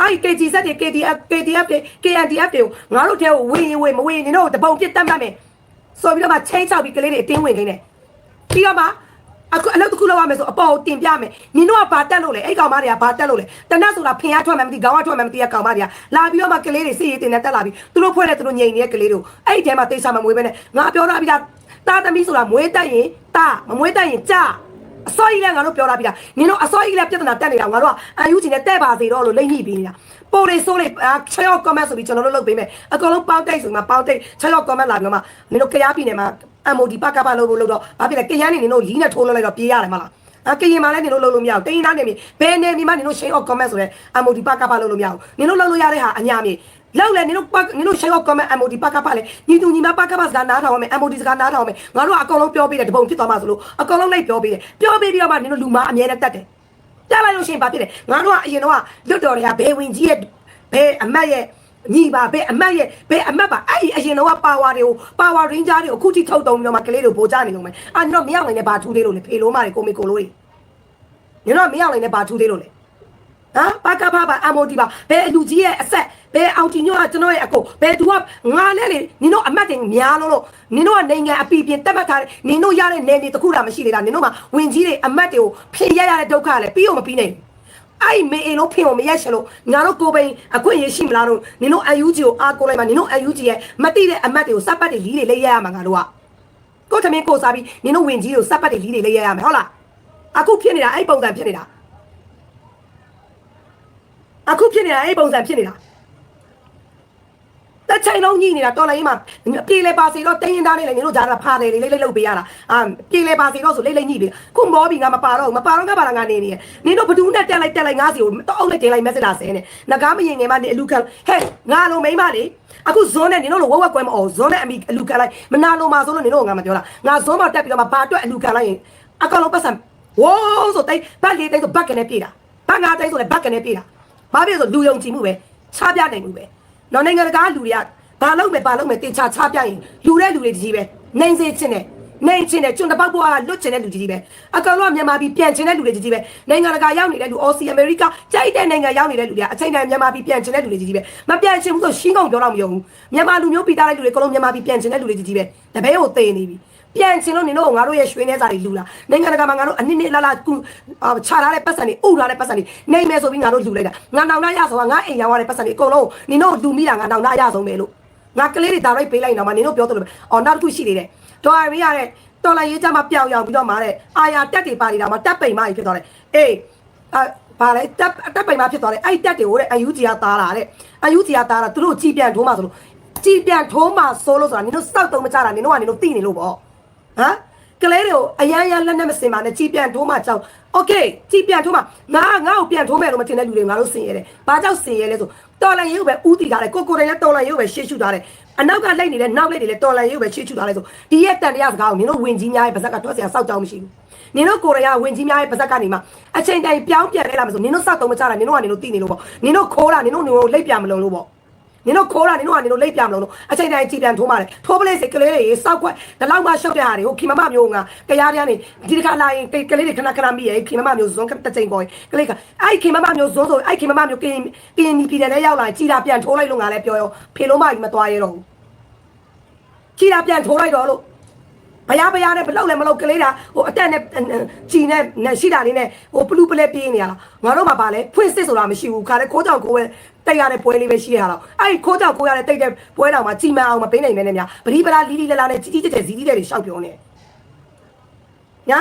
အဲ့ KG ဆက်တွေ KDF KDF တွေ KNDF တွေကိုငါတို့ထဲကိုဝင်ရင်ဝင်မဝင်ရင်နင်တို့တပုံပြစ်တတ်မှတ်မယ်ဆိုပြီးတော့မှချင်းချောက်ပြီးကလေးတွေအတင်းဝင်နေတယ်ပြီးတော့မှ အခုအလုပ်တစ်ခုလုပ်ရမယ်ဆိုအပေါ်ကိုတင်ပြမယ်နင်တို့ကဘာတက်လို့လဲအဲ့ကောင်မတွေကဘာတက်လို့လဲတနတ်ဆိုတာဖင်ရထွက်မှမသိခေါင်းကထွက်မှမသိရကောင်မတွေကလာပြီးတော့မှကလေးတွေစီရီတင်နေတက်လာပြီးသူတို့ဖွဲ့တဲ့သူတို့ငြိမ်နေတဲ့ကလေးတို့အဲ့ဒီထဲမှာတိတ်ဆာမမွေးပဲနဲ့ငါပြောတာပြီးသားတာသမီးဆိုတာမွေးတတ်ရင်တာမမွေးတတ်ရင်ကြာအစောကြီးလည်းငါတို့ပြောတာပြီးတာနင်တို့အစောကြီးလည်းပြဿနာတက်နေတာငါတို့ကအယူချင်နဲ့တဲ့ပါစေတော့လို့လိမ့်ညှိပြီးနေတာပိုတွေဆိုးတွေချောက် comment ဆိုပြီးကျွန်တော်တို့လုပ်ပေးမယ်အကုန်လုံးပေါင်းတိတ်ဆိုမှပေါင်းတိတ်ချောက် comment လာပြီးတော့မှနင်တို့ကြားပြည်နယ်မှာ MOD ပကပလုပ်လို့လုပ်တော့ဘာဖြစ်လဲကရန်နေနင်တို့လီးနဲ့ထိုးလို့လိုက်တော့ပြေးရတယ်မလားအကရင်မှာလည်းနင်တို့လုပ်လို့မရဘူးတင်းသားနေပြီဘယ်နေဒီမှာနင်တို့ share of comment ဆိုတဲ့ MOD ပကပလုပ်လို့မရဘူးနင်တို့လုပ်လို့ရတဲ့ဟာအညာမြေလောက်လဲနင်တို့နင်တို့ share of comment MOD ပကပလဲညီတူညီမပကပစကားနားထောင်မယ် MOD စကားနားထောင်မယ်ငါတို့ကအကုန်လုံးပြောပေးတယ်တပုံဖြစ်သွားမှဆိုလို့အကုန်လုံးလိုက်ပြောပေးတယ်ပြောပေးပြီးတော့မှနင်တို့လူမအမြဲတမ်းတတ်တယ်တက်လိုက်လို့ရှိရင်ဘာဖြစ်လဲငါတို့ကအရင်တော့လွတ်တော်တွေကဘယ်ဝင်ကြီးရဲ့ဘယ်အမတ်ရဲ့ ညီပါဘယ်အမတ်ရဲ့ဘယ်အမတ်ပါအဲ့ဒီအရင်တော့ပါဝါတွေကိုပါဝါရင်းကြားတွေကိုအခုထိထုတ်တုံးပြီးတော့မှကလေးတွေပိုကြနေလို့မယ်အာညီတော့မရောက်နိုင်တဲ့ဘာထူးသေးလို့လေဖေလို့မတွေကိုမေကိုလို့ညီတော့မရောက်နိုင်တဲ့ဘာထူးသေးလို့လေဟမ်ပါကဖပါအမိုဒီပါဘယ်အလူကြီးရဲ့အဆက်ဘယ်အောင်တီညိုကကျွန်တော်ရဲ့အကိုဘယ်သူကငါနဲ့လေနင်တို့အမတ်တင်များလို့လို့နင်တို့ကနိုင်ငံအပီပြင်တက်မှတ်ထားတယ်နင်တို့ရတဲ့နယ်မြေတစ်ခုတာမရှိသေးတာနင်တို့မှာဝင်ကြီးတွေအမတ်တွေကိုဖင်ရရတဲ့ဒုက္ခလည်းပြီးအောင်မပြီးနိုင်ဘူး အဲ့မေအိမ်လုံးဖင်ကိုမရက်ချင်လို့ငါတို့ကိုပိန်အခွင့်ရရှိမလားလို့နင်တို့ UG ကိုအားကိုးလိုက်မှနင်တို့ UG ရဲ့မတိတဲ့အမတ်တွေကိုစပ်ပတ်တွေလီးတွေလေးရရမှာငါတို့ကကိုသမင်းကိုစားပြီးနင်တို့ဝင်ကြီးကိုစပ်ပတ်တွေလီးတွေလေးရရမှာဟုတ်လားအခုဖြစ်နေတာအဲ့ပုံစံဖြစ်နေတာအခုဖြစ်နေတာအဲ့ပုံစံဖြစ်နေတာ တစ်ချိန်လုံးညှိနေတာတော်လိုင်းမှာပြေးလဲပါစီတော့တင်းရင်သားနေလေနင်တို့ဂျာတာဖာတယ်လေလိမ့်လိမ့်လုပ်ပေးရတာအာပြေးလဲပါစီတော့ဆိုလိမ့်လိမ့်ညှိပြီခုမောပြီငါမပါတော့ဘူးမပါတော့ကပါလားငါနေနေရနင်တို့ဘဒူးနဲ့တက်လိုက်တက်လိုက်ငါစီကိုတော့အုပ်လိုက်တင်လိုက်မက်ဆေ့လာဆဲနေငကားမရင်ငယ်မနေအလူခံဟဲ့ငါလုံးမိမလေအခုဇွန်နဲ့နင်တို့လိုဝက်ဝက်ကွဲမအောင်ဇွန်နဲ့အမိအလူခံလိုက်မနာလိုမှာဆိုလို့နင်တို့ကငါမပြောလားငါဇွန်မှာတက်ပြီးတော့မှဘာအတွက်အလူခံလိုက်ရင်အကောင်လုံးပတ်စံဝိုးဆိုတိတ်ဘက်လေးတိတ်ဆိုဘက်ကနေပြေးတာဘက်ငါတိတ်ဆိုလည်းဘက်ကနေပြေးတာဘာဖြစ်လို့ဆိုလူယုံကြည်မှုပဲချပြနိုင်မှုပဲ နော်နိုင်ငံတကာလူတွေကဘာလုပ်မယ်ဘာလုပ်မယ်တင်ချချပြရင်လူတဲ့လူတွေကြီးပဲနိုင်စေချင်တယ်နိုင်ချင်တယ်ကျွန်းတပောက်ဘွားကလွတ်ချင်တဲ့လူကြီးပဲအကောင်လုံးမြန်မာပြည်ပြန်ချင်တဲ့လူတွေကြီးပဲနိုင်ငံတကာရောက်နေတဲ့လူအော်စီအမေရိကကြိုက်တဲ့နိုင်ငံရောက်နေတဲ့လူတွေကအချိန်တိုင်းမြန်မာပြည်ပြန်ချင်တဲ့လူတွေကြီးပဲမပြန်ချင်ဘူးဆိုရှင်းကုန်ပြောတော့မယုံဘူးမြန်မာလူမျိုးပြည်သားတဲ့လူတွေအကောင်လုံးမြန်မာပြည်ပြန်ချင်တဲ့လူတွေကြီးပဲတပည့်ကိုသေနေပြီ ပြန်ချင်လို့နင်တို့ငါတို့ရဲ့ရွှေနေစာတွေလူလာနိုင်ငံတကာမှာငါတို့အနည်းနည်းလာလာကူချထားတဲ့ပတ်စံတွေဥထားတဲ့ပတ်စံတွေနိုင်မယ်ဆိုပြီးငါတို့လူလိုက်တာငါနောင်နာရဆိုကငါအိမ်ရောက်ရတဲ့ပတ်စံတွေအကုန်လုံးနင်တို့လူမိတာငါနောင်နာရဆုံးပဲလို့ငါကလေးတွေဒါလိုက်ပေးလိုက်တော့မှနင်တို့ပြောသလိုပဲအော်နောက်တစ်ခုရှိသေးတယ်ဒေါ်ရီရတဲ့တော်လိုက်ရေးကြမှာပျောက်ရောက်ပြီးတော့မှတဲ့အာယာတက်တွေပါနေတာမှတက်ပိန်မကြီးဖြစ်သွားတယ်အေးအာဘာလဲတက်တက်ပိန်မဖြစ်သွားတယ်အဲ့တက်တွေကိုတဲ့အယူကြီးကသားလာတဲ့အယူကြီးကသားလာသူတို့ကြည်ပြန်ထိုးမှဆိုလို့ကြည်ပြန်ထိုးမှဆိုလို့ဆိုတာနင်တို့စောက်တုံးမကြတာနင်တို့ကနင်တို့သိနေလို့ပေါ့ ဟမ်ကလေးတွေကိုအရန်ရလက်နဲ့မစင်ပါနဲ့ကြည်ပြန်ထိုးမှကြောက်โอเคကြည်ပြန်ထိုးမှငါငါ့ကိုပြန်ထိုးမယ်လို့မထင်တဲ့လူတွေငါတို့စင်ရတယ်ဘာကြောက်စင်ရလဲဆိုတော်လန်ရေးကိုပဲဥတီထားတယ်ကိုကိုတိုင်းလည်းတော်လန်ရေးကိုပဲရှေ့ရှုထားတယ်အနောက်ကလိုက်နေတဲ့နောက်လိုက်တွေလည်းတော်လန်ရေးကိုပဲရှေ့ရှုထားတယ်ဆိုဒီရဲ့တန်တရားစကားကိုနင်တို့ဝင်ကြီးများရဲ့ပါဇက်ကထွက်เสียစောက်ကြောင်းမရှိဘူးနင်တို့ကိုရီးယားဝင်ကြီးများရဲ့ပါဇက်ကနေမှအချိန်တိုင်းပြောင်းပြန်လဲလာမဆိုနင်တို့စောက်တုံးမချတာနင်တို့ကနင်တို့သိနေလို့ပေါ့နင်တို့ခိုးတာနင်တို့နင်တို့လိပ်ပြမလုံးလို့ပေါ့ နင်တို့ခိုးတာနင်တို့ကနင်တို့လိပ်ပြမလို့လို့အချိန်တိုင်းကြည်ပြန်ထိုးမှတယ်ထိုးပလေးစိတ်ကလေးတွေစောက်ခွက်ဒီလောက်မှရှုပ်တဲ့ဟာတွေကိုခီမမမျိုးငါကြားတရားနေဒီတစ်ခါလာရင်ကလေးတွေခဏခဏမိရဲ့ခီမမမျိုးဇွန်းတစ်ချိန်ပေါ်ကလေးကအဲ့ခီမမမျိုးဇွန်းဆိုအဲ့ခီမမမျိုးကင်းကင်းဒီပြည်တယ်လည်းရောက်လာကြည်တာပြန်ထိုးလိုက်လို့ငါလည်းပြောရောဖေလုံးမကြီးမသွားရတော့ဘူးကြည်တာပြန်ထိုးလိုက်တော့လို့ဘရားဘရားနဲ့ဘလောက်လည်းမလောက်ကလေးတာဟိုအတက်နဲ့ကြည်နဲ့ရှိတာလေးနဲ့ဟိုပလူပလဲပြေးနေရလားငါတို့မှပါလဲဖွင့်စစ်ဆိုတာမရှိဘူးခါလဲခိုးကြောင်ကိုယ် တိတ်ရတဲ့ပွဲလေးပဲရှိရတာအဲ့ဒီခိုးကြောင်ကိုရတဲ့တိတ်တဲ့ပွဲတော်မှာကြည်မအောင်မပေးနိုင်မဲနဲ့များပရိပရာလီလီလာလာနဲ့ကြီးကြီးကျယ်ကျယ်ဇီးကြီးတဲ့တွေရှောက်ပြောနေညာ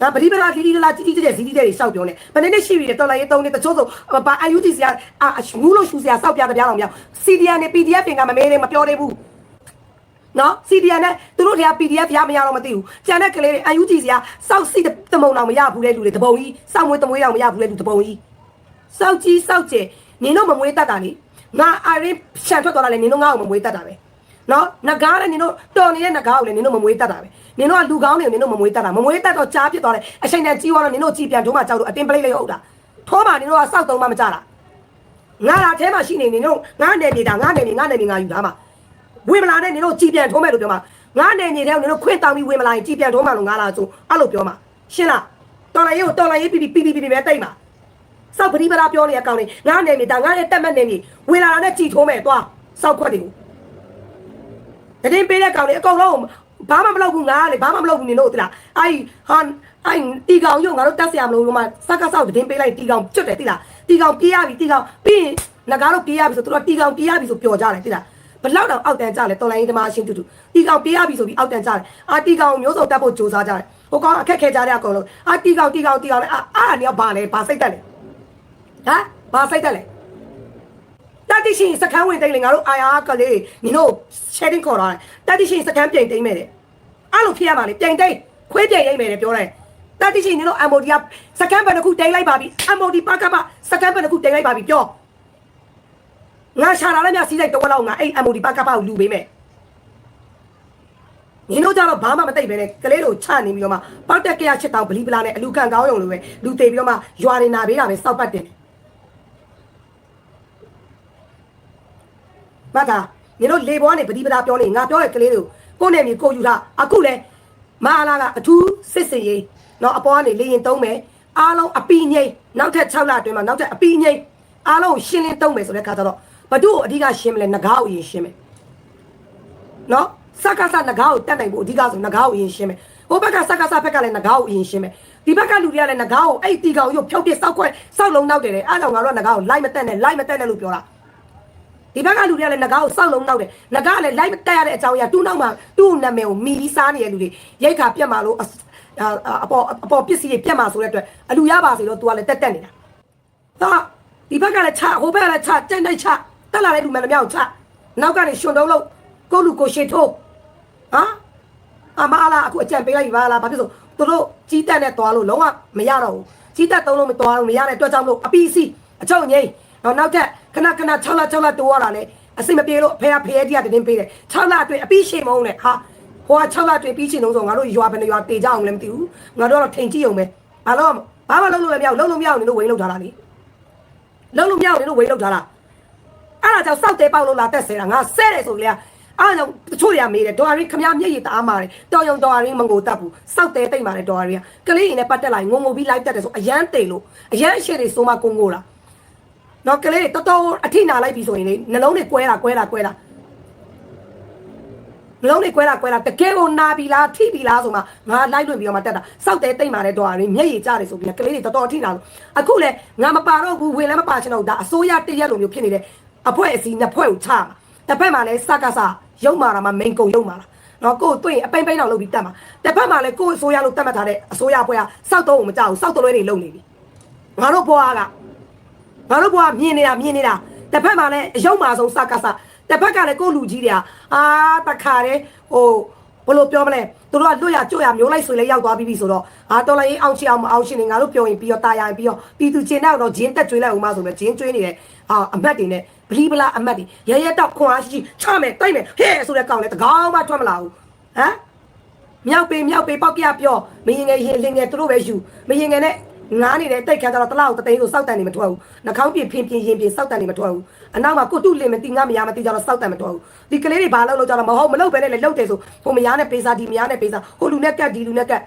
ဒါပရိပရာလီလီလာလာကြီးကြီးကျယ်ကျယ်ဇီးကြီးတဲ့တွေရှောက်ပြောနေဘယ်နည်းနဲ့ရှိပြီတော်လိုက်ရေးသုံးနေတချို့ဆိုပါ IUT ဆရာအာငူးလို့ရှူဆရာစောက်ပြတဲ့ပြားတော်များ CDN နဲ့ PDF တွေကမမေးနေမပြောသေးဘူးနော် CDN နဲ့သူတို့တွေက PDF ရမရတော့မသိဘူးကျန်တဲ့ကလေးတွေ UG စီကစောက်စီတမုံတော်မရဘူးတဲ့လူတွေတပုံကြီးစောက်မွေးတမွေးတော်မရဘူးတဲ့လူတပုံကြီးစောက်ကြီးစောက်ကျဲ နင်တို့မမွေးတတ်တာလေငါအာရင်ရှန်ထွက်သွားတာလေနင်တို့ငါ့ကိုမမွေးတတ်တာပဲနော်ငကားလည်းနင်တို့တော်နေတဲ့ငကားကိုလည်းနင်တို့မမွေးတတ်တာပဲနင်တို့ကလူကောင်းတွေကိုနင်တို့မမွေးတတ်တာမမွေးတတ်တော့ကြားဖြစ်သွားတယ်အချိန်တန်ကြီးသွားတော့နင်တို့ကြည်ပြန်ထိုးမှကြောက်တော့အတင်းပလိတ်လေးဟုတ်တာထိုးမှနင်တို့ကစောက်သုံးမှမကြတာငါလာအဲမှာရှိနေနင်တို့ငါနယ်နေတာငါနယ်နေငါနယ်နေငါယူတာမှာဝင်မလာနဲ့နင်တို့ကြည်ပြန်ထိုးမယ်လို့ပြောမှာငါနယ်နေတဲ့နင်တို့ခွင့်တောင်းပြီးဝင်မလာရင်ကြည်ပြန်ထိုးမှလို့ငါလာဆိုအဲ့လိုပြောမှာရှင်းလားတော်လိုက်ရေးကိုတော်လိုက်ရေးပြီးပြီးပြီးပြီးပဲတိတ်မှာ စောက်ပရိပရာပြောနေရကောင်းနေငါနေမိဒါငါရဲ့တက်မက်နေမိဝင်လာတာနဲ့ကြည်ထိုးမယ်သွားစောက်ခွက်တွေကိုတရင်ပေးတဲ့ကောင်တွေအကုန်လုံးဘာမှမလုပ်ဘူးငါလေဘာမှမလုပ်ဘူးနင်တို့သိလားအဲ့ဟာအဲ့တီကောင်ရုံငါတို့တက်ဆရာမလို့ဟိုမှာစက်ကစောက်တရင်ပေးလိုက်တီကောင်ကျွတ်တယ်သိလားတီကောင်ပြေးရပြီတီကောင်ပြီးရင်ငါကတော့ပြေးရပြီဆိုသူတို့တီကောင်ပြေးရပြီဆိုပျော်ကြတယ်သိလားဘလောက်တော့အောက်တန်းကြလဲတော်လိုင်းဓမ္မအရှင်တူတူတီကောင်ပြေးရပြီဆိုပြီးအောက်တန်းကြတယ်အာတီကောင်မျိုးစုံတက်ဖို့စူးစမ်းကြတယ်ဟိုကောင်အခက်ခဲကြတဲ့အကုန်လုံးအာတီကောင်တီကောင်တီကောင်လဲအာအာနေဘာလဲဘာစိတ်တက်လဲ ဟမ်ဘာစိတ်တက်လဲတတိရှင်စကန်းဝင်တိတ်လေငါတို့အာယာကလေးနင်တို့ sharing ခေါ်တာတတိရှင်စကန်းပြင်တိတ်မယ်တဲ့အဲ့လိုဖြစ်ရမှာလေပြင်တိတ်ခွေးပြင်ရိမ့်မယ်တဲ့ပြောတယ်တတိရှင်နင်တို့ MOD ကစကန်းဘယ်နှခုတိတ်လိုက်ပါပြီ MOD ပါကပါစကန်းဘယ်နှခုတိတ်လိုက်ပါပြီပြောငါရှာလာလည်းမြစီးလိုက်တော့လောက်ငါအဲ့ MOD ပါကပါကိုလူပေးမယ်နင်တို့ကြတော့ဘာမှမသိပဲနဲ့ကလေးတို့ချနေပြီးတော့မှပောက်တက်ကရချစ်တောင်ဗလီပလာနဲ့အလူခံကောင်းရုံလိုပဲလူသေးပြီးတော့မှရွာနေနာပေးတာပဲစောက်ပတ်တယ် မတာနင်တို့လေဘောကနေပတိပဒါပြောနေငါပြောတဲ့ကလေးတွေကိုနဲ့မြေကိုယူတာအခုလဲမအားလာကအထူးစစ်စစ်ရေးတော့အပေါ်ကနေလေရင်တုံးမယ်အားလုံးအပီငိမ့်နောက်ထပ်6လအတွင်းမှာနောက်ထပ်အပီငိမ့်အားလုံးရှင်းလင်းတုံးမယ်ဆိုတဲ့ခါကျတော့ဘဒုကိုအဓိကရှင်းမလဲငကားကိုရင်ရှင်းမယ်နော်စကားစနဂါကိုတက်နိုင်ဖို့အဓိကဆိုနဂါကိုအရင်ရှင်းမယ်ဟိုဘက်ကစကားစဘက်ကလည်းနဂါကိုအရင်ရှင်းမယ်ဒီဘက်ကလူတွေကလည်းနဂါကိုအဲ့တီကောင်ရုပ်ဖြုတ်ပြစောက်ခွဲစောက်လုံးနောက်တယ်လေအားကြောင့်ငါတို့ကနဂါကိုလိုက်မတက်နဲ့လိုက်မတက်နဲ့လို့ပြောတာ ဒီဘက်ကလူတွေကလည်းနဂါကိုစောက်လုံးနောက်တယ်နဂါကလည်းလိုက်မတက်ရတဲ့အကြောင်းအရာတူးနောက်မှာတူ့နာမည်ကိုမီပြီးစားနေတဲ့လူတွေရိတ်ခါပြတ်မှာလို့အပေါ်အပေါ်ပစ္စည်းတွေပြတ်မှာဆိုတဲ့အတွက်အလူရပါစေတော့ तू ကလည်းတက်တက်နေတာသာဒီဘက်ကလည်းချဟိုဘက်ကလည်းချတက်တိုက်ချတက်လာတဲ့လူမှန်သမျှကိုချနောက်ကနေရှင်တုံးလို့ကိုလူကိုရှေထိုးဟာအမလာအခုအကြံပေးလိုက်ပါလားဘာဖြစ်လို့သူတို့ကြီးတက်နဲ့သွားလို့လုံးဝမရတော့ဘူးကြီးတက်သုံးလို့မသွားလို့မရတဲ့အတွက်ကြောင့်လို့အပီစီအချုပ်ငိမ့် တော့နောက်ထပ်ခဏခဏ6လ6လတိုးရတာလေအစိမပြေလို့ဖေရဖေရကြီးကတင်းပေးတယ်6လအတွင်းအပီရှိမုံနဲ့ဟာဟိုက6လအတွင်းပြီးချင်တော့ဆိုငါတို့ရွာဘယ်နှရွာတေကြအောင်လည်းမသိဘူးငါတို့ကတော့ထိန်ကြည့်အောင်ပဲဘာလို့ဘာမှလုံးလို့လည်းမရဘူးလုံးလို့မရအောင်နေလို့ဝိန်းလောက်ထားတာလေလုံးလို့မရအောင်နေလို့ဝိန်းလောက်ထားတာအဲ့ဒါကြောင့်စောက်တဲပေါက်လို့လာတက်ဆဲတာငါဆဲတယ်ဆိုလေအားကြောင့်တချို့တွေကမေးတယ်ဒေါ်ရီခမရမျက်ရည်တအားမာတယ်တော်ယုံဒေါ်ရီမငိုတတ်ဘူးစောက်တဲတိတ်မာတယ်ဒေါ်ရီကကလေးရင်နဲ့ပတ်တက်လာရင်ငုံငုံပြီးလိုက်တက်တယ်ဆိုအရန်တိတ်လို့အရန်အရှိတွေဆိုမှကိုငိုတာ နော်ကလေးတွေတော်တော်အထိနာလိုက်ပြီဆိုရင်လေနှလုံးတွေကွဲတာကွဲတာကွဲတာနှလုံးတွေကွဲတာကွဲတာတကယ်ကိုနာပြီလားထိပြီလားဆိုမှငါလိုက်လွင့်ပြီးတော့မှတက်တာစောက်တဲတိတ်မာတဲ့ဒေါ်ရီမျက်ရည်ကျတယ်ဆိုပြီးကလေးတွေတော်တော်အထိနာလို့အခုလေငါမပါတော့ဘူးဝင်လည်းမပါချင်တော့ဒါအစိုးရတရက်လိုမျိုးဖြစ်နေတဲ့အဖွဲ့အစည်းနှစ်ဖွဲ့ကိုချမှာတစ်ဖက်မှာလည်းစကားစားရုံမာတာမှမိန်ကုံရုံမာတာနော်ကိုယ်တွေ့ရင်အပိမ့်ပိမ့်အောင်လုပ်ပြီးတတ်မှာတစ်ဖက်မှာလည်းကိုယ်အစိုးရလို့တတ်မှတ်ထားတဲ့အစိုးရဘွဲကစောက်တော့မကြောက်ဘူးစောက်တလွဲတွေလုပ်နေပြီငါတို့ဘွားက ငါတို့ဘွားမြင်နေတာမြင်နေတာတစ်ဖက်မှာလည်းအယုံမာဆုံးစကားစားတစ်ဖက်ကလည်းကိုယ်လူကြီးတွေကအာတခါတဲ့ဟိုဘလို့ပြောမလဲသူတို့ကလွတ်ရကြွရမျိုးလိုက်ဆွေလဲရောက်သွားပြီးပြီဆိုတော့အာတော်လိုက်အောင်ချီအောင်မအောင်ရှင်နေငါတို့ပြောရင်ပြီးတော့ตายရင်ပြီးတော့ပြည်သူကျင်တော့ဂျင်းတက်ကျွေးလိုက်အောင်မဆိုတော့ဂျင်းကျွေးနေတဲ့အာအမတ်တွေနဲ့ဘလီဘလာအမတ်တွေရရတော့ခွန်အားရှိရှိချမယ်တိုက်မယ်ဟဲ့ဆိုတဲ့ကောင်လေတကောင်းမှထွက်မလာဘူးဟမ်မြောက်ပေမြောက်ပေပေါက်ပြပြောမရင်ငယ်ရင်လင်ငယ်သူတို့ပဲယူမရင်ငယ်နဲ့ ငားနေတဲ့တိတ်ခံကြတော့တလောက်တသိန်းဆိုစောက်တန်နေမထွက်ဘူးနှာခေါင်းပြင်ဖင်ပြင်ရင်ပြင်စောက်တန်နေမထွက်ဘူးအနောက်မှာကိုတုလင်မတိငါမရမတိကြတော့စောက်တန်မထွက်ဘူးဒီကလေးတွေဘာလုပ်လို့ကြတော့မဟုတ်မလုပ်ပဲနဲ့လေလုပ်တယ်ဆိုဟိုမရနဲ့ပေးစားဒီမရနဲ့ပေးစားဟိုလူနဲ့ကတ်ဒီလူနဲ့ကတ်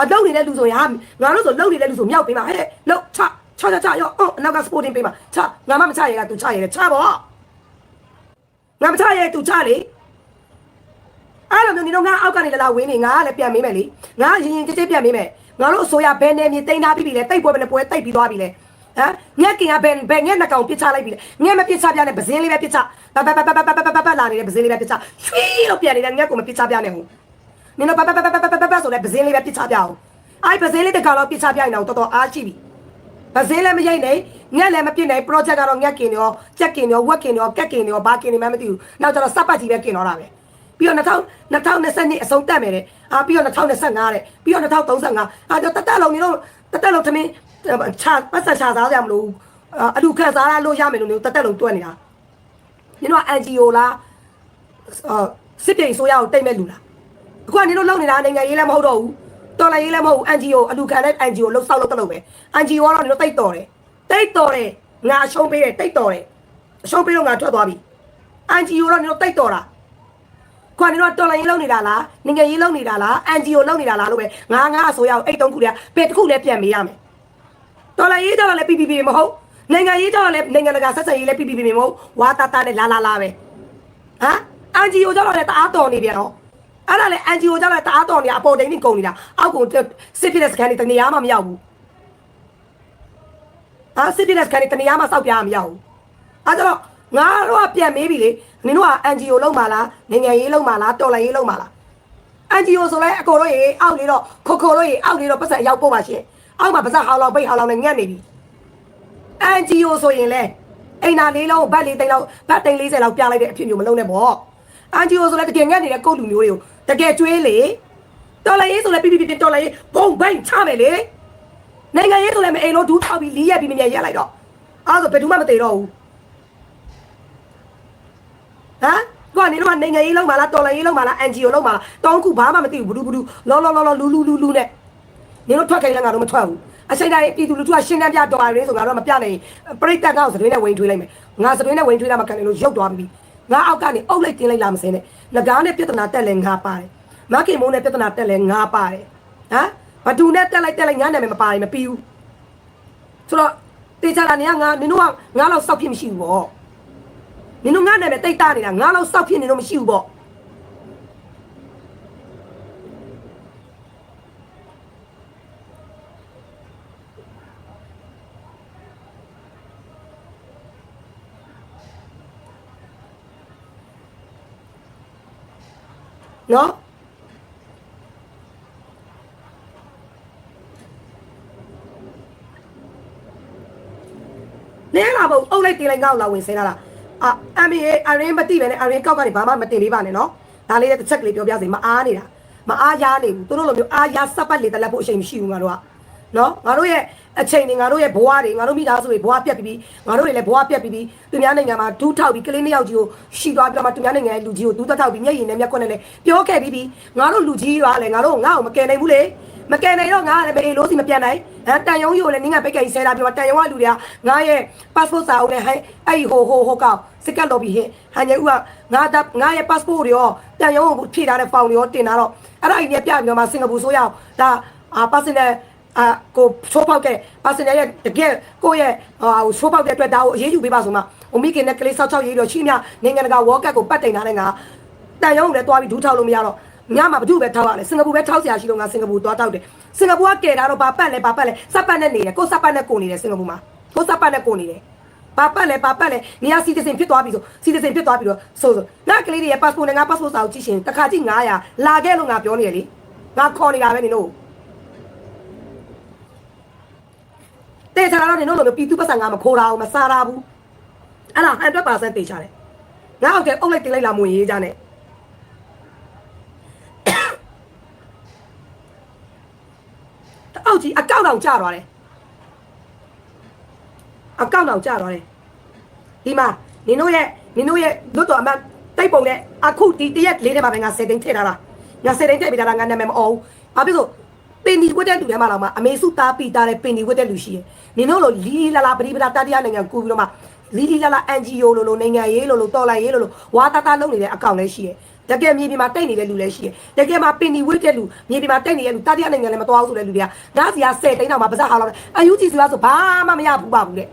အလုပ်နေတဲ့လူဆိုရင်ဟာငါတို့ဆိုလုပ်နေတဲ့လူဆိုမြောက်ပေးပါဟဲ့လုပ်ချချချချရောအော်အနောက်က sporting ပေးပါချငါမမချရကသူချရတယ်ချပေါ့ငါမချရသူချလေအဲ့လိုမျိုးနေတော့ငါအောက်ကနေလာလာဝင်းနေငါကလည်းပြန်မေးမယ်လေငါရင်ရင်ကြဲကြဲပြန်မေးမယ် ငါတို့အစိုးရဘယ်နယ်မြေတိန်းထားပြီးပြီလဲတိတ်ပွဲပဲနဲ့ပွဲတိတ်ပြီးသွားပြီလဲဟမ်ငက်ကင်ကဘယ်ဘယ်ငက်နှကောင်ပစ်ချလိုက်ပြီလဲငက်မပစ်ချပြနဲ့ပဇင်းလေးပဲပစ်ချပပပပပပပပပလာနေတဲ့ပဇင်းလေးပဲပစ်ချရွှီလို့ပြန်နေတဲ့ငက်ကိုမပစ်ချပြနဲ့ဟုတ်နင်တို့ပပပပပပပဆိုလဲပဇင်းလေးပဲပစ်ချပြအောင်အဲ့ပဇင်းလေးတကောင်တော့ပစ်ချပြရင်တော့တော်တော်အားရှိပြီပဇင်းလည်းမရိတ်နိုင်ငက်လည်းမပြစ်နိုင် project ကတော့ငက်ကင်ရောကြက်ကင်ရောဝက်ကင်ရောကက်ကင်ရောဘာကင်နေမှမသိဘူးနောက်ကျတော့စပတ်ကြီးပဲကင်တော့တာပဲ ပြီးတော့2000 2020အဆုံးတက်မယ်တဲ့အာပြီးတော့2025တဲ့ပြီးတော့2035အာတော့တက်တက်လုံးနေတော့တက်တက်လုံးသမင်းချပတ်စံချစားကြမလို့အလူခက်စားလို့ရမယ်လို့တက်တက်လုံးတွက်နေတာနင်တို့က NGO လားအာစစ်ပြေဆိုရအောင်တိတ်မဲ့လူလားအခုကနင်တို့လုပ်နေတာနိုင်ငံရေးလည်းမဟုတ်တော့ဘူးတော်လည်းရေးလည်းမဟုတ်ဘူး NGO အလူခံတဲ့ NGO လှုပ်ဆောက်လို့တက်လို့ပဲ NGO ကတော့နင်တို့တိတ်တော်တယ်တိတ်တော်တယ်ငါရှုံးပေးတယ်တိတ်တော်တယ်ရှုံးပေးတော့ငါထွက်သွားပြီ NGO တော့နင်တို့တိတ်တော်တာ ခွန်နေတော့တော်လိုင်းရေးလုံးနေတာလားငငယ်ရေးလုံးနေတာလား NGO လုံးနေတာလားလို့ပဲငါငါအစိုးရကိုအဲ့တုံးခုတည်းဘယ်တစ်ခုလဲပြန်မေးရမယ်တော်လာရေးကြတော့လည်း PPP မဟုတ်နိုင်ငံရေးကြတော့လည်းနိုင်ငံတကာဆက်ဆံရေးလည်း PPP မဟုတ်ဝါတာတာနဲ့လာလာလာပဲဟမ် NGO ကြတော့လည်းတအားတော်နေပြန်တော့အဲ့ဒါလည်း NGO ကြတော့လည်းတအားတော်နေတာအပေါ်တိန်နေကုန်နေတာအောက်ကိုစစ်ဖြစ်တဲ့စကန်တွေတနေရာမှမရောက်ဘူးအာစစ်ဖြစ်တဲ့စကန်တွေတနေရာမှစောက်ပြားမရောက်ဘူးအဲ့ဒါတော့ငါတို့ကပြန်မေးပြီလေ နင်တို့က NGO လုံးပါလားနိုင်ငံရေးလုံးပါလားတော်လှန်ရေးလုံးပါလား NGO ဆိုလဲအကိုတို့ရေအောက်လေးတော့ခိုခိုတို့ရေအောက်လေးတော့ပတ်စံရောက်ပို့ပါရှင်အောက်မှာပါစံဟောင်းလောက်ပိတ်ဟောင်းလောက်နဲ့ငတ်နေပြီ NGO ဆိုရင်လဲအိမ်နာလေးလုံးဘတ်လေးသိန်းလောက်ဘတ်သိန်း40လောက်ပြလိုက်တဲ့အဖြစ်မျိုးမလုံးနဲ့ပေါ့ NGO ဆိုလဲတကယ်ငတ်နေတဲ့ကုတ်လူမျိုးတွေကိုတကယ်ကျွေးလေတော်လိုက်ရေးဆိုလဲပြပြပြတော်လိုက်ရေးဘုံဘိုင်းချမယ်လေနိုင်ငံရေးဆိုလဲမအိမ်လုံးဒူးထောက်ပြီးလီးရက်ပြီးမမြဲရက်လိုက်တော့အဲ့ဒါဆိုဘယ်သူမှမသေးတော့ဘူး ဟမ်ကိုကနေတော့နိုင်ငံရေးလုံးမလားတော်လိုင်းရေးလုံးမလား NGO လုံးမလားတောင်းခုဘာမှမသိဘူးဘူးဘူးလောလောလောလောလူလူလူလူနဲ့နေတော့ထွက်ခိုင်းလည်းငါတို့မထွက်ဘူးအချိန်တိုင်းပြည်သူလူထုကရှင်းတန်းပြတော်ရင်းဆိုငါတို့ကမပြနိုင်ပြိတ္တကောက်စတွင်းနဲ့ဝင်ထွေးလိုက်မယ်ငါစတွင်းနဲ့ဝင်ထွေးတာမကန်လို့ရုပ်သွားပြီငါအောက်ကနေအုပ်လိုက်တင်းလိုက်လာမစင်းနဲ့ငကားနဲ့ပြဿနာတက်လဲငါပါတယ်မခင်မိုးနဲ့ပြဿနာတက်လဲငါပါတယ်ဟမ်ဘဒူနဲ့တက်လိုက်တက်လိုက်ငါနာမည်မပါတယ်မပြီးဘူးဆိုတော့တေချာလာနေကငါနင်တို့ကငါလောက်စောက်ဖြစ်မရှိဘူးပေါ့ နင်တို့ငါနာမည်တိတ်တာနေတာငါလောက်စောက်ဖြစ်နေတော့မရှိဘူးပေါ့နော်နဲလာဘုံအုပ်လိုက်တင်လိုက်ငေါ့လာဝင်ဆင်းလာလား အာအမေအရင်မတိပဲနဲ့အရင်ကောက်ကနေဘာမှမတင်လေးပါနဲ့နော်ဒါလေးတစ်ချက်ကလေးပြောပြစီမအားနေတာမအားရနေဘူးသူတို့လိုမျိုးအားရစပတ်လေတက်လက်ဖို့အချိန်မရှိဘူးငါတို့ကနော်ငါတို့ရဲ့အချိန်တွေငါတို့ရဲ့ဘဝတွေငါတို့မိသားစုတွေဘဝပြတ်ပြီးပြီးငါတို့တွေလည်းဘဝပြတ်ပြီးပြီးသူများနိုင်ငံမှာဒူးထောက်ပြီးကလေးနှစ်ယောက်ကြီးကိုရှိသွားပြီးတော့မှသူများနိုင်ငံရဲ့လူကြီးကိုဒူးထောက်ပြီးမျက်ရည်နဲ့မျက်ခွက်နဲ့လည်းပြောခဲ့ပြီးပြီးငါတို့လူကြီးကလည်းငါတို့ငါ့ကိုမကယ်နိုင်ဘူးလေ မကယ်နိုင်တော့ငါကလည်းဘေးလို့စီမပြန်နိုင်ဟမ်တန်ယုံကြီးကိုလည်းနင်းကပိတ်ကိတ်ဆဲတာပြီးတော့တန်ယုံကလူတွေကငါရဲ့ passport စာအုပ်နဲ့ဟဲ့အဲ့ဟိုဟိုဟိုကောက်စစ်ကတ်လို့ပြီးဟင်ဟန်ရဲ့ဦးကငါတပ်ငါရဲ့ passport တွေရောတန်ယုံကိုဖြည့်ထားတဲ့ဖောင်တွေရောတင်လာတော့အဲ့ဒါအင်းပြပြပြီးတော့မှစင်ကာပူဆိုရအောင်ဒါအာ personal အာကိုချိုးပေါက်တဲ့ personal ရဲ့တကယ်ကိုယ့်ရဲ့ဟာဟိုချိုးပေါက်တဲ့အတွက်ဒါကိုအရေးယူပေးပါဆိုမှဟိုမိခင်နဲ့ကလေးဆောက်ချောက်ရေးတော့ရှိမြနိုင်ငံတကာ World Cup ကိုပတ်တင်ထားတဲ့ငါတန်ယုံကိုလည်းတွားပြီးဒူးထောက်လို့မရတော့ ညမှာဘသူပဲထောက်ရလဲစင်ကာပူပဲထောက်ဆရာရှိလို့ငါစင်ကာပူသွားတောက်တယ်စင်ကာပူကကဲတာတော့ဘာပတ်လဲဘာပတ်လဲစပ်ပတ်နဲ့နေတယ်ကိုစပ်ပတ်နဲ့ကိုနေတယ်စင်ကာပူမှာကိုစပ်ပတ်နဲ့ကိုနေတယ်ဘာပတ်လဲဘာပတ်လဲနေရစီတစင်ဖြစ်သွားပြီဆိုစီတစင်ဖြစ်သွားပြီတော့ဆိုဆိုငါကလေးတွေရဲ့ passport နဲ့ငါ passport စာကိုကြည့်ရှင်တစ်ခါကြည့်900လာခဲ့လို့ငါပြောနေရလေငါခေါ်နေတာပဲနင်တို့တေချာတော့နင်တို့လိုပြည်သူပတ်စံငါမခိုးတာဘူးမစားတာဘူးအဲ့ဒါ100%တေချာတယ်ငါအောက်ကဲအုပ်လိုက်တင်လိုက်လာမွေရေးကြနဲ့ အောက်ကြီးအကောက်တောင်ကျသွားတယ်အကောက်တောင်ကျသွားတယ်ဒီမှာနင်တို့ရဲ့နင်တို့ရဲ့လွတ်တော်အမတ်တိတ်ပုံနဲ့အခုဒီတရက်လေးထဲမှာပဲငါ7သိန်းထည့်ထားတာငါ7သိန်းထည့်ပေးထားတာငါနာမည်မအောင်ဘာဖြစ်လို့ပင်ဒီဝတ်တဲ့လူထဲမှာတော့မှအမေစုသားပြီးသားတဲ့ပင်ဒီဝတ်တဲ့လူရှိရယ်နင်တို့လိုလီလီလာလာပရိပဒါတတိယနိုင်ငံကူပြီးတော့မှလီလီလာလာ NGO လိုလိုနိုင်ငံရေးလိုလိုတော်လိုင်းရေးလိုလိုဝါတာတာလုပ်နေတဲ့အကောင့်လည်းရှိရယ် တကယ်မြေပြင်မှာတိတ်နေတဲ့လူလည်းရှိတယ်တကယ်မှာပင်ဒီဝိတ်တဲ့လူမြေပြင်မှာတိတ်နေတဲ့လူတတိယနိုင်ငံလည်းမတော်ဘူးဆိုတဲ့လူတွေကငါစီက10တိန်းတော့မှပါဇက်ဟာလောက်အယူကြီးဆိုတာဆိုဘာမှမရဘူးပါဘူးတဲ့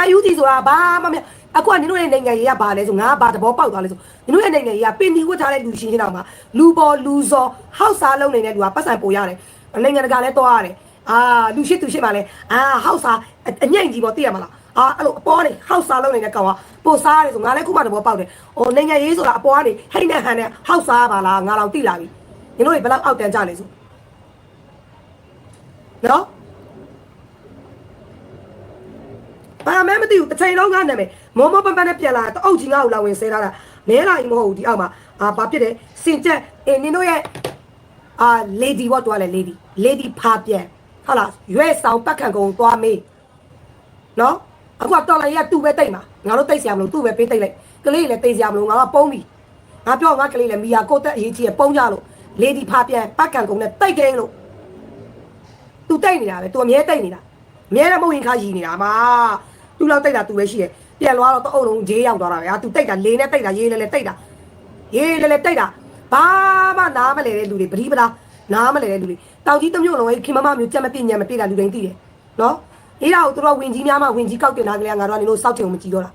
အယူကြီးဆိုတာဘာမှမရအခုကနင်တို့ရဲ့နိုင်ငံရေးကဘာလဲဆိုငါဘာသဘောပေါက်သွားလဲဆိုနင်တို့ရဲ့နိုင်ငံရေးကပင်ဒီဝတ်ထားတဲ့လူရှင်းရှင်းတော့မှလူပေါ်လူစောဟောက်စားလုံးနေတဲ့လူကပတ်စံပိုရတယ်နိုင်ငံတကာလည်းတော့ရတယ်အာလူရှိသူရှိမှလည်းအာဟောက်စားအညိမ့်ကြီးပေါ့သိရမလား အာအဲ့လိုအပေါ်နေဟောက်စားလုံးနေတဲ့ကောင်ကပိုစားရတယ်ဆိုငါလည်းခုမှတဘောပေါက်တယ်။ဟိုနိုင်ငံရေးဆိုတာအပေါ်ကနေဟိတ်နဲ့ဟန်နဲ့ဟောက်စားပါလားငါတော့သိလာပြီ။ညီတို့တွေဘယ်လောက်အောက်တန်းကြလဲဆို။နော်ဘာမှမသိဘူးတစ်ချိန်လုံးကနာမည်မောမောပန်ပန်နဲ့ပြန်လာတအုပ်ကြီးငါ့ကိုလာဝင်ဆဲထားတာနဲလာကြီးမဟုတ်ဘူးဒီအောက်မှာအာဘာဖြစ်တယ်စင်ချက်အင်းနင်တို့ရဲ့အာ lady what တွားလဲ lady lady ဖာပြန်ဟုတ်လားရွဲဆောင်ပတ်ခံကုန်သွားမေးနော် အခုကတော်လိုင်းရတူပဲတိတ်မှာငါတို့တိတ်ဆရာမလို့သူ့ပဲပေးတိတ်လိုက်ကလေးလည်းတိတ်ဆရာမလို့ငါကပုံးပြီငါပြောငါကလေးလည်းမီယာကိုတက်အရေးကြီးရပုံးကြလို့ lady ဖာပြန်ပတ်ခံကုန်နဲ့တိတ်ကင်းလို့သူတိတ်နေတာပဲသူအမြဲတိတ်နေတာအမြဲတမ်းမဟုတ်ရင်ခါရည်နေတာမှာသူ့လောက်တိတ်တာသူပဲရှိတယ်ပြန်သွားတော့တအုပ်လုံးဂျေးရောက်သွားတာပဲဟာသူတိတ်တာလေနဲ့တိတ်တာရေးလဲလဲတိတ်တာရေးလဲလဲတိတ်တာဘာမှနားမလဲတဲ့လူတွေပရိပဒါနားမလဲတဲ့လူတွေတောင်ကြီးတစ်မျိုးလုံးဟဲ့ခင်မမမျိုးကြက်မပြည့်ညံမပြည့်တာလူတိုင်းသိတယ်နော် အေးဒါကိုသူတို့ကဝင်ကြီးများမှဝင်ကြီးကောက်တင်တာကလေးကငါတို့ကနေလို့စောက်တင်ကိုမကြည့်တော့တာ